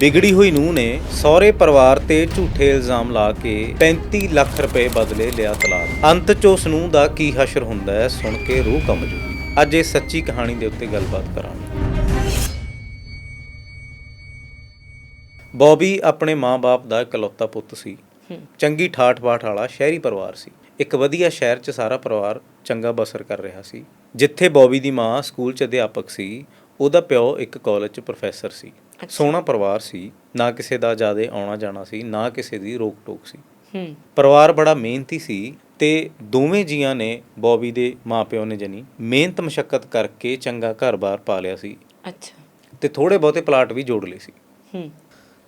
ਵਿਗੜੀ ਹੋਈ ਨੂੰਹ ਨੇ ਸਹੁਰੇ ਪਰਿਵਾਰ ਤੇ ਝੂਠੇ ਇਲਜ਼ਾਮ ਲਾ ਕੇ 35 ਲੱਖ ਰੁਪਏ ਬਦਲੇ ਲਿਆ ਤਲਾਕ। ਅੰਤ ਚ ਉਸ ਨੂੰਹ ਦਾ ਕੀ ਹਸ਼ਰ ਹੁੰਦਾ ਹੈ ਸੁਣ ਕੇ ਰੂਹ ਕੰਬ ਜੂਗੀ ਅੱਜ ਇਹ ਸੱਚੀ ਕਹਾਣੀ ਦੇ ਉੱਤੇ ਗੱਲਬਾਤ ਕਰਾਂਗੇ। ਬੌਬੀ ਆਪਣੇ ਮਾਂ-ਬਾਪ ਦਾ ਇਕਲੌਤਾ ਪੁੱਤ ਸੀ। ਚੰਗੀ ਠਾਠ-ਬਾਠ ਵਾਲਾ ਸ਼ਹਿਰੀ ਪਰਿਵਾਰ ਸੀ। ਇੱਕ ਵਧੀਆ ਸ਼ਹਿਰ 'ਚ ਸਾਰਾ ਪਰਿਵਾਰ ਚੰਗਾ ਬਸਰ ਕਰ ਰਿਹਾ ਸੀ। ਜਿੱਥੇ ਬੌਬੀ ਦੀ ਮਾਂ ਸਕੂਲ 'ਚ ਅਧਿਆਪਕ ਸੀ ਉਹਦਾ ਪਿਓ ਇੱਕ ਕਾਲਜ 'ਚ ਪ੍ਰੋਫੈਸਰ ਸੀ। ਸੋਹਣਾ ਪਰਿਵਾਰ ਸੀ ਨਾ ਕਿਸੇ ਦਾ ਜ਼ਿਆਦਾ ਆਉਣਾ ਜਾਣਾ ਸੀ ਨਾ ਕਿਸੇ ਦੀ ਰੋਕ ਟੋਕ ਸੀ। ਹੂੰ। ਪਰਿਵਾਰ ਬੜਾ ਮਿਹਨਤੀ ਸੀ ਤੇ ਦੋਵੇਂ ਜੀਆਂ ਨੇ ਬੌਬੀ ਦੇ ਮਾਪਿਓ ਨੇ ਜਣੀ ਮਿਹਨਤ ਮਸ਼ੱਕਤ ਕਰਕੇ ਚੰਗਾ ਘਰ-ਬਾਰ ਪਾ ਲਿਆ ਸੀ। ਅੱਛਾ। ਤੇ ਥੋੜੇ ਬਹੁਤੇ ਪਲਾਟ ਵੀ ਜੋੜ ਲਏ ਸੀ। ਹੂੰ।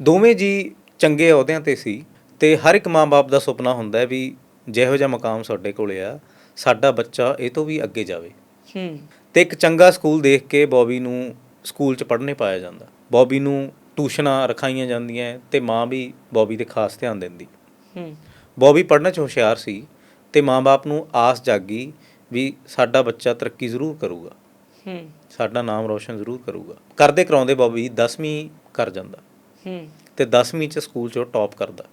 ਦੋਵੇਂ ਜੀ ਚੰਗੇ ਅਹੁਦਿਆਂ ਤੇ ਸੀ ਤੇ ਹਰ ਇੱਕ ਮਾਂ-ਬਾਪ ਦਾ ਸੁਪਨਾ ਹੁੰਦਾ ਹੈ ਵੀ ਜਿਹੋ ਜਿਹਾ ਮਕਾਮ ਸਾਡੇ ਕੋਲੇ ਆ ਸਾਡਾ ਬੱਚਾ ਇਹ ਤੋਂ ਵੀ ਅੱਗੇ ਜਾਵੇ। ਹੂੰ। ਤੇ ਇੱਕ ਚੰਗਾ ਸਕੂਲ ਦੇਖ ਕੇ ਬੌਬੀ ਨੂੰ ਸਕੂਲ 'ਚ ਪੜ੍ਹਨੇ ਪਾਇਆ ਜਾਂਦਾ। ਬੌਬੀ ਨੂੰ ਟਿਊਸ਼ਨਾਂ ਰਖਾਈਆਂ ਜਾਂਦੀਆਂ ਤੇ ਮਾਂ ਵੀ ਬੌਬੀ ਤੇ ਖਾਸ ਧਿਆਨ ਦਿੰਦੀ। ਹੂੰ। ਬੌਬੀ ਪੜ੍ਹਨ 'ਚ ਹੁਸ਼ਿਆਰ ਸੀ ਤੇ ਮਾਂ-ਬਾਪ ਨੂੰ ਆਸ ਜਾਗੀ ਵੀ ਸਾਡਾ ਬੱਚਾ ਤਰੱਕੀ ਜ਼ਰੂਰ ਕਰੂਗਾ। ਹੂੰ। ਸਾਡਾ ਨਾਮ ਰੋਸ਼ਨ ਜ਼ਰੂਰ ਕਰੂਗਾ। ਕਰਦੇ ਕਰਾਉਂਦੇ ਬੌਬੀ 10ਵੀਂ ਕਰ ਜਾਂਦਾ। ਹੂੰ। ਤੇ 10ਵੀਂ 'ਚ ਸਕੂਲ 'ਚੋਂ ਟੌਪ ਕਰਦਾ।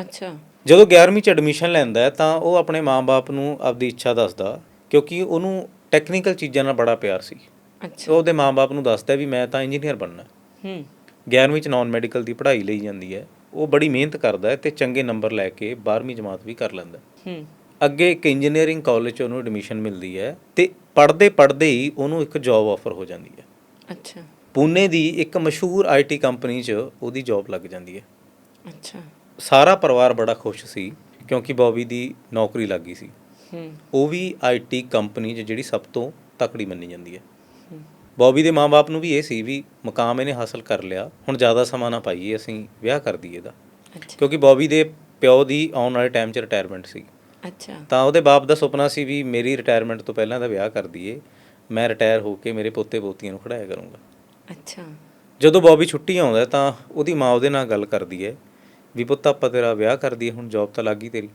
ਅੱਛਾ। ਜਦੋਂ 11ਵੀਂ 'ਚ ਐਡਮਿਸ਼ਨ ਲੈਂਦਾ ਤਾਂ ਉਹ ਆਪਣੇ ਮਾਂ-ਬਾਪ ਨੂੰ ਆਪਦੀ ਇੱਛਾ ਦੱਸਦਾ ਕਿਉਂਕਿ ਉਹਨੂੰ ਟੈਕਨੀਕਲ ਚੀਜ਼ਾਂ ਨਾਲ ਬੜਾ ਪਿਆਰ ਸੀ। ਅੱਛਾ। ਉਹਦੇ ਮਾਂ-ਬਾਪ ਨੂੰ ਦੱਸਦਾ ਵੀ ਮੈਂ ਤਾਂ ਇੰਜੀਨੀਅਰ ਬਣਨਾ। ਹੈ। ਹੂੰ 11ਵੀਂ 'ਚ ਨਾਨ ਮੈਡੀਕਲ ਦੀ ਪੜ੍ਹਾਈ ਲਈ ਜਾਂਦੀ ਹੈ। ਉਹ ਬੜੀ ਮਿਹਨਤ ਕਰਦਾ ਹੈ ਤੇ ਚੰਗੇ ਨੰਬਰ ਲੈ ਕੇ 12ਵੀਂ ਜਮਾਤ ਵੀ ਕਰ ਲੈਂਦਾ ਹੈ। ਹੂੰ। ਅੱਗੇ ਇੱਕ ਇੰਜੀਨੀਅਰਿੰਗ ਕਾਲਜ 'ਚ ਉਹਨੂੰ ਐਡਮਿਸ਼ਨ ਮਿਲਦੀ ਹੈ ਤੇ ਪੜ੍ਹਦੇ ਪੜ੍ਹਦੇ ਹੀ ਉਹਨੂੰ ਇੱਕ ਜੌਬ ਆਫਰ ਹੋ ਜਾਂਦੀ ਹੈ। ਅੱਛਾ। ਪੂਨੇ ਦੀ ਇੱਕ ਮਸ਼ਹੂਰ ਆਈਟੀ ਕੰਪਨੀ 'ਚ ਉਹਦੀ ਜੌਬ ਲੱਗ ਜਾਂਦੀ ਹੈ। ਅੱਛਾ। ਸਾਰਾ ਪਰਿਵਾਰ ਬੜਾ ਖੁਸ਼ ਸੀ ਕਿਉਂਕਿ ਬੌਬੀ ਦੀ ਨੌਕਰੀ ਲੱਗ ਗਈ ਸੀ। ਹੂੰ। ਉਹ ਵੀ ਆਈਟੀ ਕੰਪਨੀ 'ਚ ਜਿਹੜੀ ਸਭ ਤੋਂ ਤਕੜੀ ਮੰਨੀ ਜਾਂਦੀ ਹੈ। ਹੂੰ। ਬੌਬੀ ਦੇ ਮਾਪੇ ਨੂੰ ਵੀ ਇਹ ਸੀ ਵੀ ਮਕਾਮ ਇਹਨੇ ਹਾਸਲ ਕਰ ਲਿਆ ਹੁਣ ਜ਼ਿਆਦਾ ਸਮਾਂ ਨਾ ਪਾਈਏ ਅਸੀਂ ਵਿਆਹ ਕਰ ਦਈਏ ਇਹਦਾ। ਕਿਉਂਕਿ ਬੌਬੀ ਦੇ ਪਿਓ ਦੀ ਆਉਣ ਵਾਲੇ ਟਾਈਮ 'ਚ ਰਿਟਾਇਰਮੈਂਟ ਸੀ। ਅੱਛਾ। ਤਾਂ ਉਹਦੇ ਬਾਪ ਦਾ ਸੁਪਨਾ ਸੀ ਵੀ ਮੇਰੀ ਰਿਟਾਇਰਮੈਂਟ ਤੋਂ ਪਹਿਲਾਂ ਦਾ ਵਿਆਹ ਕਰ ਦਈਏ ਮੈਂ ਰਿਟਾਇਰ ਹੋ ਕੇ ਮੇਰੇ ਪੋਤੇ ਪੋਤੀਆਂ ਨੂੰ ਖੜਾਇਆ ਕਰੂੰਗਾ। ਅੱਛਾ। ਜਦੋਂ ਬੌਬੀ ਛੁੱਟੀ ਆਉਂਦਾ ਤਾਂ ਉਹਦੀ ਮਾਂ ਉਹਦੇ ਨਾਲ ਗੱਲ ਕਰਦੀ ਹੈ ਵੀ ਪੁੱਤ ਆਪਾਂ ਤੇਰਾ ਵਿਆਹ ਕਰ ਦਈਏ ਹੁਣ ਜੌਬ ਤਾਂ ਲੱਗ ਗਈ ਤੇਰੀ।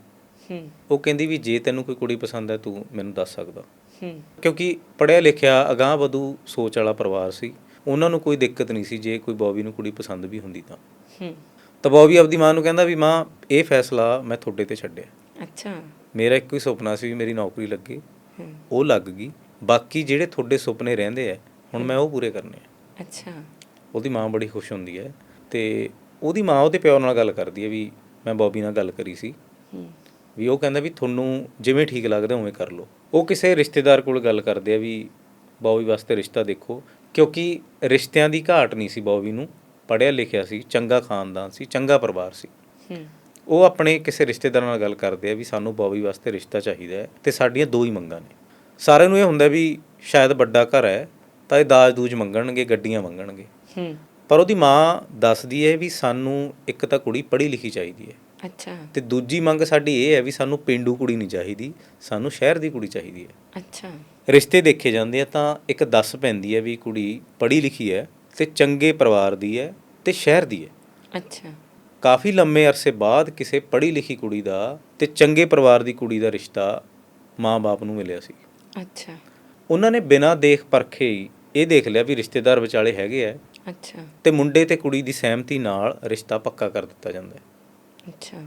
ਹੂੰ। ਉਹ ਕਹਿੰਦੀ ਵੀ ਜੇ ਤੈਨੂੰ ਕੋਈ ਕੁੜੀ ਪਸੰਦ ਹੈ ਤੂੰ ਮੈਨੂੰ ਦੱਸ ਸਕਦਾ। ਕਿਉਂਕਿ ਪੜਿਆ ਲਿਖਿਆ ਅਗਾਂਹ ਵਧੂ ਸੋਚ ਵਾਲਾ ਪਰਿਵਾਰ ਸੀ ਉਹਨਾਂ ਨੂੰ ਕੋਈ ਦਿੱਕਤ ਨਹੀਂ ਸੀ ਜੇ ਕੋਈ ਬੌਬੀ ਨੂੰ ਕੁੜੀ ਪਸੰਦ ਵੀ ਹੁੰਦੀ ਤਾਂ। ਹੂੰ। ਤਾਂ ਬੌਬੀ ਆਪਦੀ ਮਾਂ ਨੂੰ ਕਹਿੰਦਾ ਵੀ ਮਾਂ ਇਹ ਫੈਸਲਾ ਮੈਂ ਤੁਹਾਡੇ ਤੇ ਛੱਡਿਆ। ਅੱਛਾ। ਮੇਰਾ ਇੱਕੋ ਹੀ ਸੁਪਨਾ ਸੀ ਵੀ ਮੇਰੀ ਨੌਕਰੀ ਲੱਗੇ ਹੂੰ। ਉਹ ਲੱਗ ਗਈ। ਬਾਕੀ ਜਿਹੜੇ ਤੁਹਾਡੇ ਸੁਪਨੇ ਰਹਿੰਦੇ ਆ ਹੁਣ ਮੈਂ ਉਹ ਪੂਰੇ ਕਰਨੇ ਆ। ਅੱਛਾ। ਉਹਦੀ ਮਾਂ ਬੜੀ ਖੁਸ਼ ਹੁੰਦੀ ਹੈ ਤੇ ਉਹਦੀ ਮਾਂ ਉਹਦੇ ਪਿਓ ਨਾਲ ਗੱਲ ਕਰਦੀ ਹੈ ਵੀ ਮੈਂ ਬੌਬੀ ਨਾਲ ਗੱਲ ਕਰੀ ਸੀ। ਹੂੰ। ਵੀ ਉਹ ਕਹਿੰਦਾ ਵੀ ਤੁਹਾਨੂੰ ਜਿਵੇਂ ਠੀਕ ਲੱਗਦਾ ਉਵੇਂ ਕਰ ਲਓ। ਉਹ ਕਿਸੇ ਰਿਸ਼ਤੇਦਾਰ ਕੋਲ ਗੱਲ ਕਰਦੇ ਆ ਵੀ ਬੌਬੀ ਵਾਸਤੇ ਰਿਸ਼ਤਾ ਦੇਖੋ ਕਿਉਂਕਿ ਰਿਸ਼ਤਿਆਂ ਦੀ ਘਾਟ ਨਹੀਂ ਸੀ ਬੌਬੀ ਨੂੰ। ਪੜ੍ਹਿਆ ਲਿਖਿਆ ਸੀ ਚੰਗਾ ਖਾਨਦਾਨ ਸੀ ਚੰਗਾ ਪਰਿਵਾਰ ਸੀ। ਹੂੰ। ਉਹ ਆਪਣੇ ਕਿਸੇ ਰਿਸ਼ਤੇਦਾਰ ਨਾਲ ਗੱਲ ਕਰਦੇ ਆ ਵੀ ਸਾਨੂੰ ਬੌਬੀ ਵਾਸਤੇ ਰਿਸ਼ਤਾ ਚਾਹੀਦਾ ਹੈ ਤੇ ਸਾਡੀਆਂ ਦੋ ਹੀ ਮੰਗਾਂ ਨੇ। ਸਾਰਿਆਂ ਨੂੰ ਇਹ ਹੁੰਦਾ ਵੀ ਸ਼ਾਇਦ ਵੱਡਾ ਘਰ ਹੈ ਤਾਂ ਇਹ ਦਾਜ ਦੂਜ ਮੰਗਣਗੇ ਗੱਡੀਆਂ ਮੰਗਣਗੇ। ਹੂੰ। ਪਰ ਉਹਦੀ ਮਾਂ ਦੱਸਦੀ ਹੈ ਵੀ ਸਾਨੂੰ ਇੱਕ ਤਾਂ ਕੁੜੀ ਪੜ੍ਹੀ ਲਿਖੀ ਚਾਹੀਦੀ ਹੈ। ਅੱਛਾ। ਤੇ ਦੂਜੀ ਮੰਗ ਸਾਡੀ ਇਹ ਹੈ ਵੀ ਸਾਨੂੰ ਪਿੰਡੂ ਕੁੜੀ ਨਹੀਂ ਚਾਹੀਦੀ ਸਾਨੂੰ ਸ਼ਹਿਰ ਦੀ ਕੁੜੀ ਚਾਹੀਦੀ ਹੈ। ਅੱਛਾ। ਰਿਸ਼ਤੇ ਦੇਖੇ ਜਾਂਦੇ ਆ ਤਾਂ ਇੱਕ ਦੱਸ ਪੈਂਦੀ ਹੈ ਵੀ ਕੁੜੀ ਪੜ੍ਹੀ ਲਿਖੀ ਹੈ ਤੇ ਚੰਗੇ ਪਰਿਵਾਰ ਦੀ ਹੈ ਤੇ ਸ਼ਹਿਰ ਦੀ ਹੈ। ਅੱਛਾ। ਕਾਫੀ ਲੰਮੇ ਅਰਸੇ ਬਾਅਦ ਕਿਸੇ ਪੜ੍ਹੀ ਲਿਖੀ ਕੁੜੀ ਦਾ ਤੇ ਚੰਗੇ ਪਰਿਵਾਰ ਦੀ ਕੁੜੀ ਦਾ ਰਿਸ਼ਤਾ ਮਾਂ-ਬਾਪ ਨੂੰ ਮਿਲਿਆ ਸੀ। ਅੱਛਾ। ਉਹਨਾਂ ਨੇ ਬਿਨਾਂ ਦੇਖ ਪਰਖੇ ਹੀ ਇਹ ਦੇਖ ਲਿਆ ਵੀ ਰਿਸ਼ਤੇਦਾਰ ਵਿਚਾਲੇ ਹੈਗੇ ਆ ਅੱਛਾ। ਤੇ ਮੁੰਡੇ ਤੇ ਕੁੜੀ ਦੀ ਸਹਿਮਤੀ ਨਾਲ ਰਿਸ਼ਤਾ ਪੱਕਾ ਕਰ ਦਿੱਤਾ ਜਾਂਦਾ ਹੈ। ਅੱਛਾ।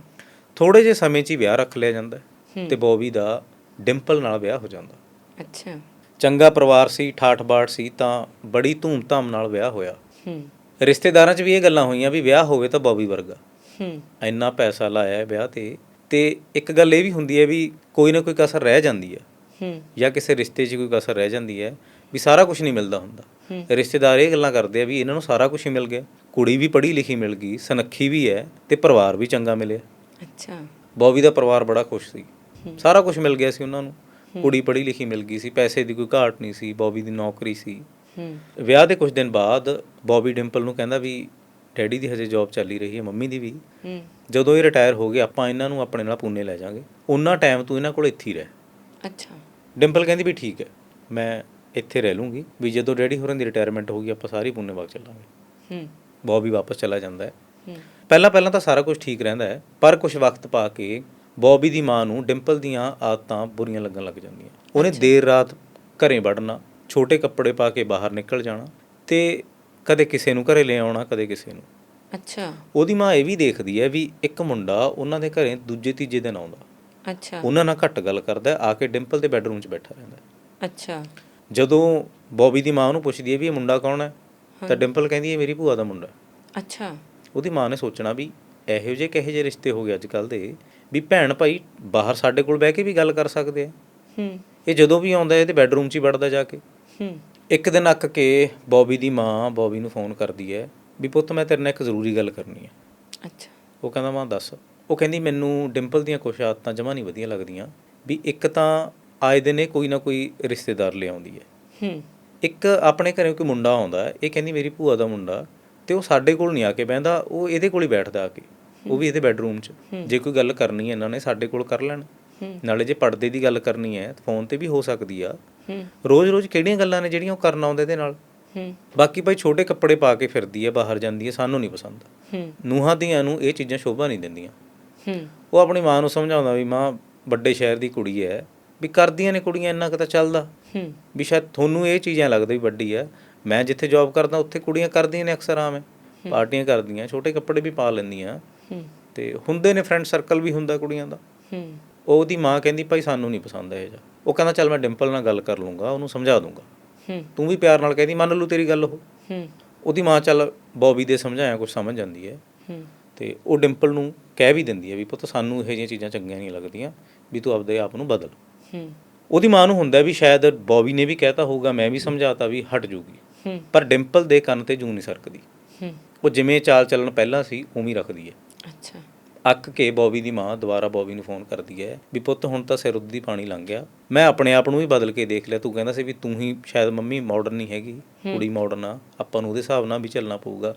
ਥੋੜੇ ਜਿਹੇ ਸਮੇਂ 'ਚ ਹੀ ਵਿਆਹ ਰੱਖ ਲਿਆ ਜਾਂਦਾ ਹੈ। ਤੇ ਬੌਬੀ ਦਾ ਡਿੰਪਲ ਨਾਲ ਵਿਆਹ ਹੋ ਜਾਂਦਾ। ਅੱਛਾ। ਚੰਗਾ ਪਰਿਵਾਰ ਸੀ ਠਾਠ-ਬਾਠ ਸੀ ਤਾਂ ਬੜੀ ਧੂਮ-ਧਾਮ ਨਾਲ ਵਿਆਹ ਹੋਇਆ। ਹੂੰ। ਰਿਸ਼ਤੇਦਾਰਾਂ 'ਚ ਵੀ ਇਹ ਗੱਲਾਂ ਹੋਈਆਂ ਵੀ ਵਿਆਹ ਹੋਵੇ ਤਾਂ ਬੌਬੀ ਵਰਗਾ। ਹੂੰ। ਇੰਨਾ ਪੈਸਾ ਲਾਇਆ ਹੈ ਵਿਆਹ ਤੇ। ਤੇ ਇੱਕ ਗੱਲ ਇਹ ਵੀ ਹੁੰਦੀ ਹੈ ਵੀ ਕੋਈ ਨਾ ਕੋਈ ਕਸਰ ਰਹਿ ਜਾਂਦੀ ਹੈ। ਹੂੰ। ਜਾਂ ਕਿਸੇ ਰਿਸ਼ਤੇ 'ਚ ਕੋਈ ਕਸਰ ਰਹਿ ਜਾਂਦੀ ਹੈ ਵੀ ਸਾਰਾ ਕੁਝ ਨਹੀਂ ਮਿਲਦਾ ਹੁੰਦਾ। ਰਿਸ਼ਤੇਦਾਰ ਇਹ ਗੱਲਾਂ ਕਰਦੇ ਆ ਵੀ ਇਹਨਾਂ ਨੂੰ ਸਾਰਾ ਕੁਝ ਹੀ ਮਿਲ ਗਿਆ। ਕੁੜੀ ਵੀ ਪੜ੍ਹੀ ਲਿਖੀ ਮਿਲ ਗਈ ਸਨੱਖੀ ਵੀ ਹੈ ਤੇ ਪਰਿਵਾਰ ਵੀ ਚੰਗਾ ਮਿਲਿਆ। ਅੱਛਾ। ਬੌਬੀ ਦਾ ਪਰਿਵਾਰ ਬੜਾ ਖੁਸ਼ ਸੀ। ਹੂੰ। ਸਾਰਾ ਕੁਝ ਮਿਲ ਗਿਆ ਸੀ ਉਹਨਾਂ ਨੂੰ। ਕੁੜੀ ਪੜ੍ਹੀ ਲਿਖੀ ਮਿਲ ਗਈ ਸੀ ਪੈਸੇ ਦੀ ਕੋਈ ਘਾਟ ਨਹੀਂ ਸੀ ਬੌਬੀ ਦੀ ਨੌਕਰੀ ਸੀ। ਹੂੰ। ਵਿਆਹ ਦੇ ਕੁਝ ਦਿਨ ਬਾਅਦ ਬੌਬੀ ਡਿੰਪਲ ਨੂੰ ਕਹਿੰਦਾ ਵੀ ਡੈਡੀ ਦੀ ਹਜੇ ਜੌਬ ਚੱਲੀ ਰਹੀ ਹੈ ਮੰਮੀ ਦੀ ਵੀ। ਹੂੰ। ਜਦੋਂ ਇਹ ਰਿਟਾਇਰ ਹੋ ਗਏ ਆਪਾਂ ਇਹਨਾਂ ਨੂੰ ਆਪਣੇ ਨਾਲ ਪੂਨੇ ਲੈ ਜਾਾਂਗੇ। ਉਹਨਾਂ ਟਾਈਮ ਤੂੰ ਇਹਨਾਂ ਕੋਲ ਇੱਥੇ ਹੀ ਰਹਿ। ਅੱਛਾ। ਡਿੰਪਲ ਕਹਿੰਦੀ ਵੀ ਠੀਕ ਹੈ ਮੈਂ ਇੱਥੇ ਰਹਿ ਲੂੰਗੀ। ਵੀ ਜਦੋਂ ਡੈਡੀ ਹੋਰਾਂ ਦੀ ਰਿਟਾਇਰਮੈਂਟ ਹੋਊਗੀ ਆਪਾਂ ਸਾਰੇ ਪੂਨੇ ਵਗ ਚੱਲਾਂਗੇ। ਹੂੰ। ਬੌਬੀ ਵਾਪਸ ਚਲਾ ਜਾਂਦਾ ਹੈ। ਪਹਿਲਾਂ ਪਹਿਲਾਂ ਤਾਂ ਸਾਰਾ ਕੁਝ ਠੀਕ ਰਹਿੰਦਾ ਹੈ ਪਰ ਕੁਝ ਵਕਤ ਪਾ ਕੇ ਬੌਬੀ ਦੀ ਮਾਂ ਨੂੰ ਡਿੰਪਲ ਦੀਆਂ ਆਦਤਾਂ ਬੁਰੀਆਂ ਲੱਗਣ ਲੱਗ ਜਾਂਦੀਆਂ ਉਹਨੇ ਦੇਰ ਰਾਤ ਘਰੇ ਵੜਨਾ ਛੋਟੇ ਕੱਪੜੇ ਪਾ ਕੇ ਬਾਹਰ ਨਿਕਲ ਜਾਣਾ ਤੇ ਕਦੇ ਕਿਸੇ ਨੂੰ ਘਰੇ ਲੈ ਆਉਣਾ ਕਦੇ ਕਿਸੇ ਨੂੰ। ਅੱਛਾ। ਉਹਦੀ ਮਾਂ ਇਹ ਵੀ ਦੇਖਦੀ ਹੈ ਵੀ ਇੱਕ ਮੁੰਡਾ ਉਹਨਾਂ ਦੇ ਘਰੇ ਦੂਜੇ ਤੀਜੇ ਦਿਨ ਆਉਂਦਾ। ਅੱਛਾ। ਉਹਨਾਂ ਨਾਲ ਘੱਟ ਗੱਲ ਕਰਦਾ ਆ ਕੇ ਡਿੰਪਲ ਦੇ ਬੈੱਡਰੂਮ 'ਚ ਬੈਠਾ ਰਹਿੰਦਾ। ਅੱਛਾ। ਜਦੋਂ ਬੌਬੀ ਦੀ ਮਾਂ ਉਹਨੂੰ ਪੁੱਛਦੀ ਹੈ ਵੀ ਇਹ ਮੁੰਡਾ ਕੌਣ ਹੈ? ਤਾਂ ਡਿੰਪਲ ਕਹਿੰਦੀ ਹੈ ਮੇਰੀ ਭੂਆ ਦਾ ਮੁੰਡਾ। ਅੱਛਾ। ਉਹਦੀ ਮਾਂ ਨੇ ਸੋਚਣਾ ਵੀ ਇਹੋ ਜਿਹੇ ਕਿਹੋ ਜਿਹੇ ਰਿਸ਼ਤੇ ਹੋ ਗਏ ਅੱਜ ਕੱਲ ਦੇ ਵੀ ਭੈਣ ਭਾਈ ਬਾਹਰ ਸਾਡੇ ਕੋਲ ਬਹਿ ਕੇ ਵੀ ਗੱਲ ਕਰ ਸਕਦੇ ਆ। ਹੂੰ। ਇਹ ਜਦੋਂ ਵੀ ਆਉਂਦਾ ਇਹਦੇ ਬੈੱਡਰੂਮ 'ਚ ਹੀ ਵੜਦਾ ਜਾ ਕੇ। ਹੂੰ। ਇੱਕ ਦਿਨ ਅੱਕ ਕੇ ਬੌਬੀ ਦੀ ਮਾਂ ਬੌਬੀ ਨੂੰ ਫੋਨ ਕਰਦੀ ਹੈ ਵੀ ਪੁੱਤ ਮੈਂ ਤੇਰੇ ਨਾਲ ਇੱਕ ਜ਼ਰੂਰੀ ਗੱਲ ਕਰਨੀ ਹੈ। ਅੱਛਾ। ਉਹ ਕਹਿੰਦਾ ਮਾਂ ਦੱਸ। ਉਹ ਕਹਿੰਦੀ ਮੈਨੂੰ ਡਿੰਪਲ ਦੀਆਂ ਕੁਛ ਆਦਤਾਂ ਜਮਾ ਨਹੀਂ ਵਧੀਆ ਲੱਗਦੀਆਂ ਵੀ ਇੱਕ ਤਾਂ ਆਏ ਦਿਨ ਇਹ ਕੋਈ ਨਾ ਕੋਈ ਰਿਸ਼ਤੇਦਾਰ ਲਿਆਉਂਦੀ ਹੈ। ਹੂੰ। ਇੱਕ ਆਪਣੇ ਘਰੇ ਕੋਈ ਮੁੰਡਾ ਆਉਂਦਾ ਇਹ ਕਹਿੰਦੀ ਮੇਰੀ ਭੂਆ ਦਾ ਮੁੰਡਾ ਤੇ ਉਹ ਸਾਡੇ ਕੋਲ ਨਹੀਂ ਆ ਕੇ ਬਹਿੰਦਾ ਉਹ ਇਹਦੇ ਕੋਲ ਹੀ ਬੈਠਦਾ ਆ ਕੇ। ਉਹ ਵੀ ਇਹਦੇ ਬੈੱਡਰੂਮ 'ਚ। ਜੇ ਕੋਈ ਗੱਲ ਕਰਨੀ ਹੈ ਇਹਨਾਂ ਨੇ ਸਾਡੇ ਕੋਲ ਕਰ ਲੈਣ। ਨਾਲੇ ਜੇ ਪਰਦੇ ਦੀ ਗੱਲ ਕਰਨੀ ਹੈ ਫੋਨ ਤੇ ਵੀ ਹੋ ਸਕਦੀ ਆ। ਰੋਜ਼-ਰੋਜ਼ ਕਿਹੜੀਆਂ ਗੱਲਾਂ ਨੇ ਜਿਹੜੀਆਂ ਉਹ ਕਰਨ ਆਉਂਦੇ ਇਹਦੇ ਨਾਲ? ਬਾਕੀ ਭਾਈ ਛੋਟੇ ਕੱਪੜੇ ਪਾ ਕੇ ਫਿਰਦੀ ਹੈ ਬਾਹਰ ਜਾਂਦੀ ਹੈ ਸਾਨੂੰ ਨਹੀਂ ਪਸੰਦ। ਨੂੰਹਾਂ ਦੀਆਂ ਨੂੰ ਇਹ ਚੀਜ਼ਾਂ ਸ਼ੋਭਾ ਨਹੀਂ ਦਿੰਦੀਆਂ। ਉਹ ਆਪਣੀ ਮਾਂ ਨੂੰ ਸਮਝਾਉਂਦਾ ਵੀ ਮਾਂ ਵੱਡੇ ਸ਼ਹਿਰ ਦੀ ਕੁੜੀ ਹੈ ਵੀ ਕਰਦੀਆਂ ਨੇ ਕੁੜੀਆਂ ਇੰਨਾ ਕੁ ਤਾਂ ਚੱਲਦਾ। ਵੀ ਸ਼ਾਇਦ ਤੁਹਾਨੂੰ ਇਹ ਚੀਜ਼ਾਂ ਲੱਗਦਾ ਵੱਡੀ ਹੈ ਮੈਂ ਜਿੱਥੇ ਜੌਬ ਕਰਦਾ, ਉੱਥੇ ਕੁੜੀਆਂ ਕਰਦੀਆਂ ਨੇ ਅਕਸਰ ਆਮ। ਪਾਰਟੀਆਂ ਕਰਦੀਆਂ, ਛੋਟੇ ਕੱਪੜੇ ਵੀ ਪਾ ਲੈਂਦੀਆਂ। ਤੇ ਹੁੰਦੇ ਨੇ ਫਰੈਂਡ ਸਰਕਲ ਵੀ ਹੁੰਦਾ ਕੁੜੀਆਂ ਦਾ। ਉਹਦੀ ਮਾਂ ਕਹਿੰਦੀ, ਭਾਈ ਸਾਨੂੰ ਨਹੀਂ ਪਸੰਦ ਇਹ ਜਿਹਾ। ਉਹ ਕਹਿੰਦਾ, ਚੱਲ ਮੈਂ ਡਿੰਪਲ ਨਾਲ ਗੱਲ ਕਰ ਲੂੰਗਾ, ਉਹਨੂੰ ਸਮਝਾ ਦੂੰਗਾ। ਤੂੰ ਵੀ ਪਿਆਰ ਨਾਲ ਕਹਿੰਦੀ, ਮੰਨ ਲੂ ਤੇਰੀ ਗੱਲ ਉਹ। ਹੂੰ ਉਹਦੀ ਮਾਂ ਚੱਲ ਬੌਬੀ ਦੇ ਸਮਝਾਇਆ ਕੁਝ ਸਮਝ ਜਾਂਦੀ ਹੈ। ਤੇ ਉਹ ਡਿੰਪਲ ਨੂੰ ਕਹਿ ਵੀ ਦਿੰਦੀ ਹੈ ਵੀ, ਪੁੱਤ, ਸਾਨੂੰ ਇਹ ਜਿਹੀਆਂ ਚੀਜ਼ਾਂ ਚੰਗੀਆਂ ਨਹੀਂ ਲੱਗਦੀਆਂ, ਵੀ ਤੂੰ ਆਪਦੇ ਆਪ ਨੂੰ ਬਦਲ। ਉਹਦੀ ਮਾਂ ਨੂੰ ਹੁੰਦਾ ਵੀ ਸ਼ਾਇਦ ਬੌਬੀ ਨੇ ਵੀ ਕਹਿਤਾ ਹੋਊਗਾ ਮੈਂ ਵੀ ਸਮਝਾਤਾ ਵੀ ਹਟ ਜੂਗੀ। ਪਰ ਡਿੰਪਲ ਦੇ ਕੰਨ ਤੇ ਜੂੰ ਨਹੀਂ ਸਰਕਦੀ। ਉਹ ਜਿਵੇਂ ਚਾਲ ਚੱਲਣ ਪਹਿਲਾਂ ਸੀ ਉਵੇਂ ਹੀ ਰੱਖਦੀ ਹੈ। ਅੱਛਾ। ਅੱਕ ਕੇ ਬੌਬੀ ਦੀ ਮਾਂ ਦੁਬਾਰਾ ਬੌਬੀ ਨੂੰ ਫੋਨ ਕਰਦੀ ਹੈ ਵੀ ਪੁੱਤ ਹੁਣ ਤਾਂ ਸਿਰ ਉੱਦੀ ਪਾਣੀ ਲੰਘ ਗਿਆ। ਮੈਂ ਆਪਣੇ ਆਪ ਨੂੰ ਵੀ ਬਦਲ ਕੇ ਦੇਖ ਲਿਆ ਤੂੰ ਕਹਿੰਦਾ ਸੀ ਵੀ ਤੂੰ ਹੀ ਸ਼ਾਇਦ ਮੰਮੀ ਮਾਡਰਨ ਨਹੀਂ ਹੈਗੀ ਕੁੜੀ ਮਾਡਰਨ ਆ ਆਪਾਂ ਨੂੰ ਉਹਦੇ ਹਿਸਾਬ ਨਾਲ ਵੀ ਚੱਲਣਾ ਪਊਗਾ।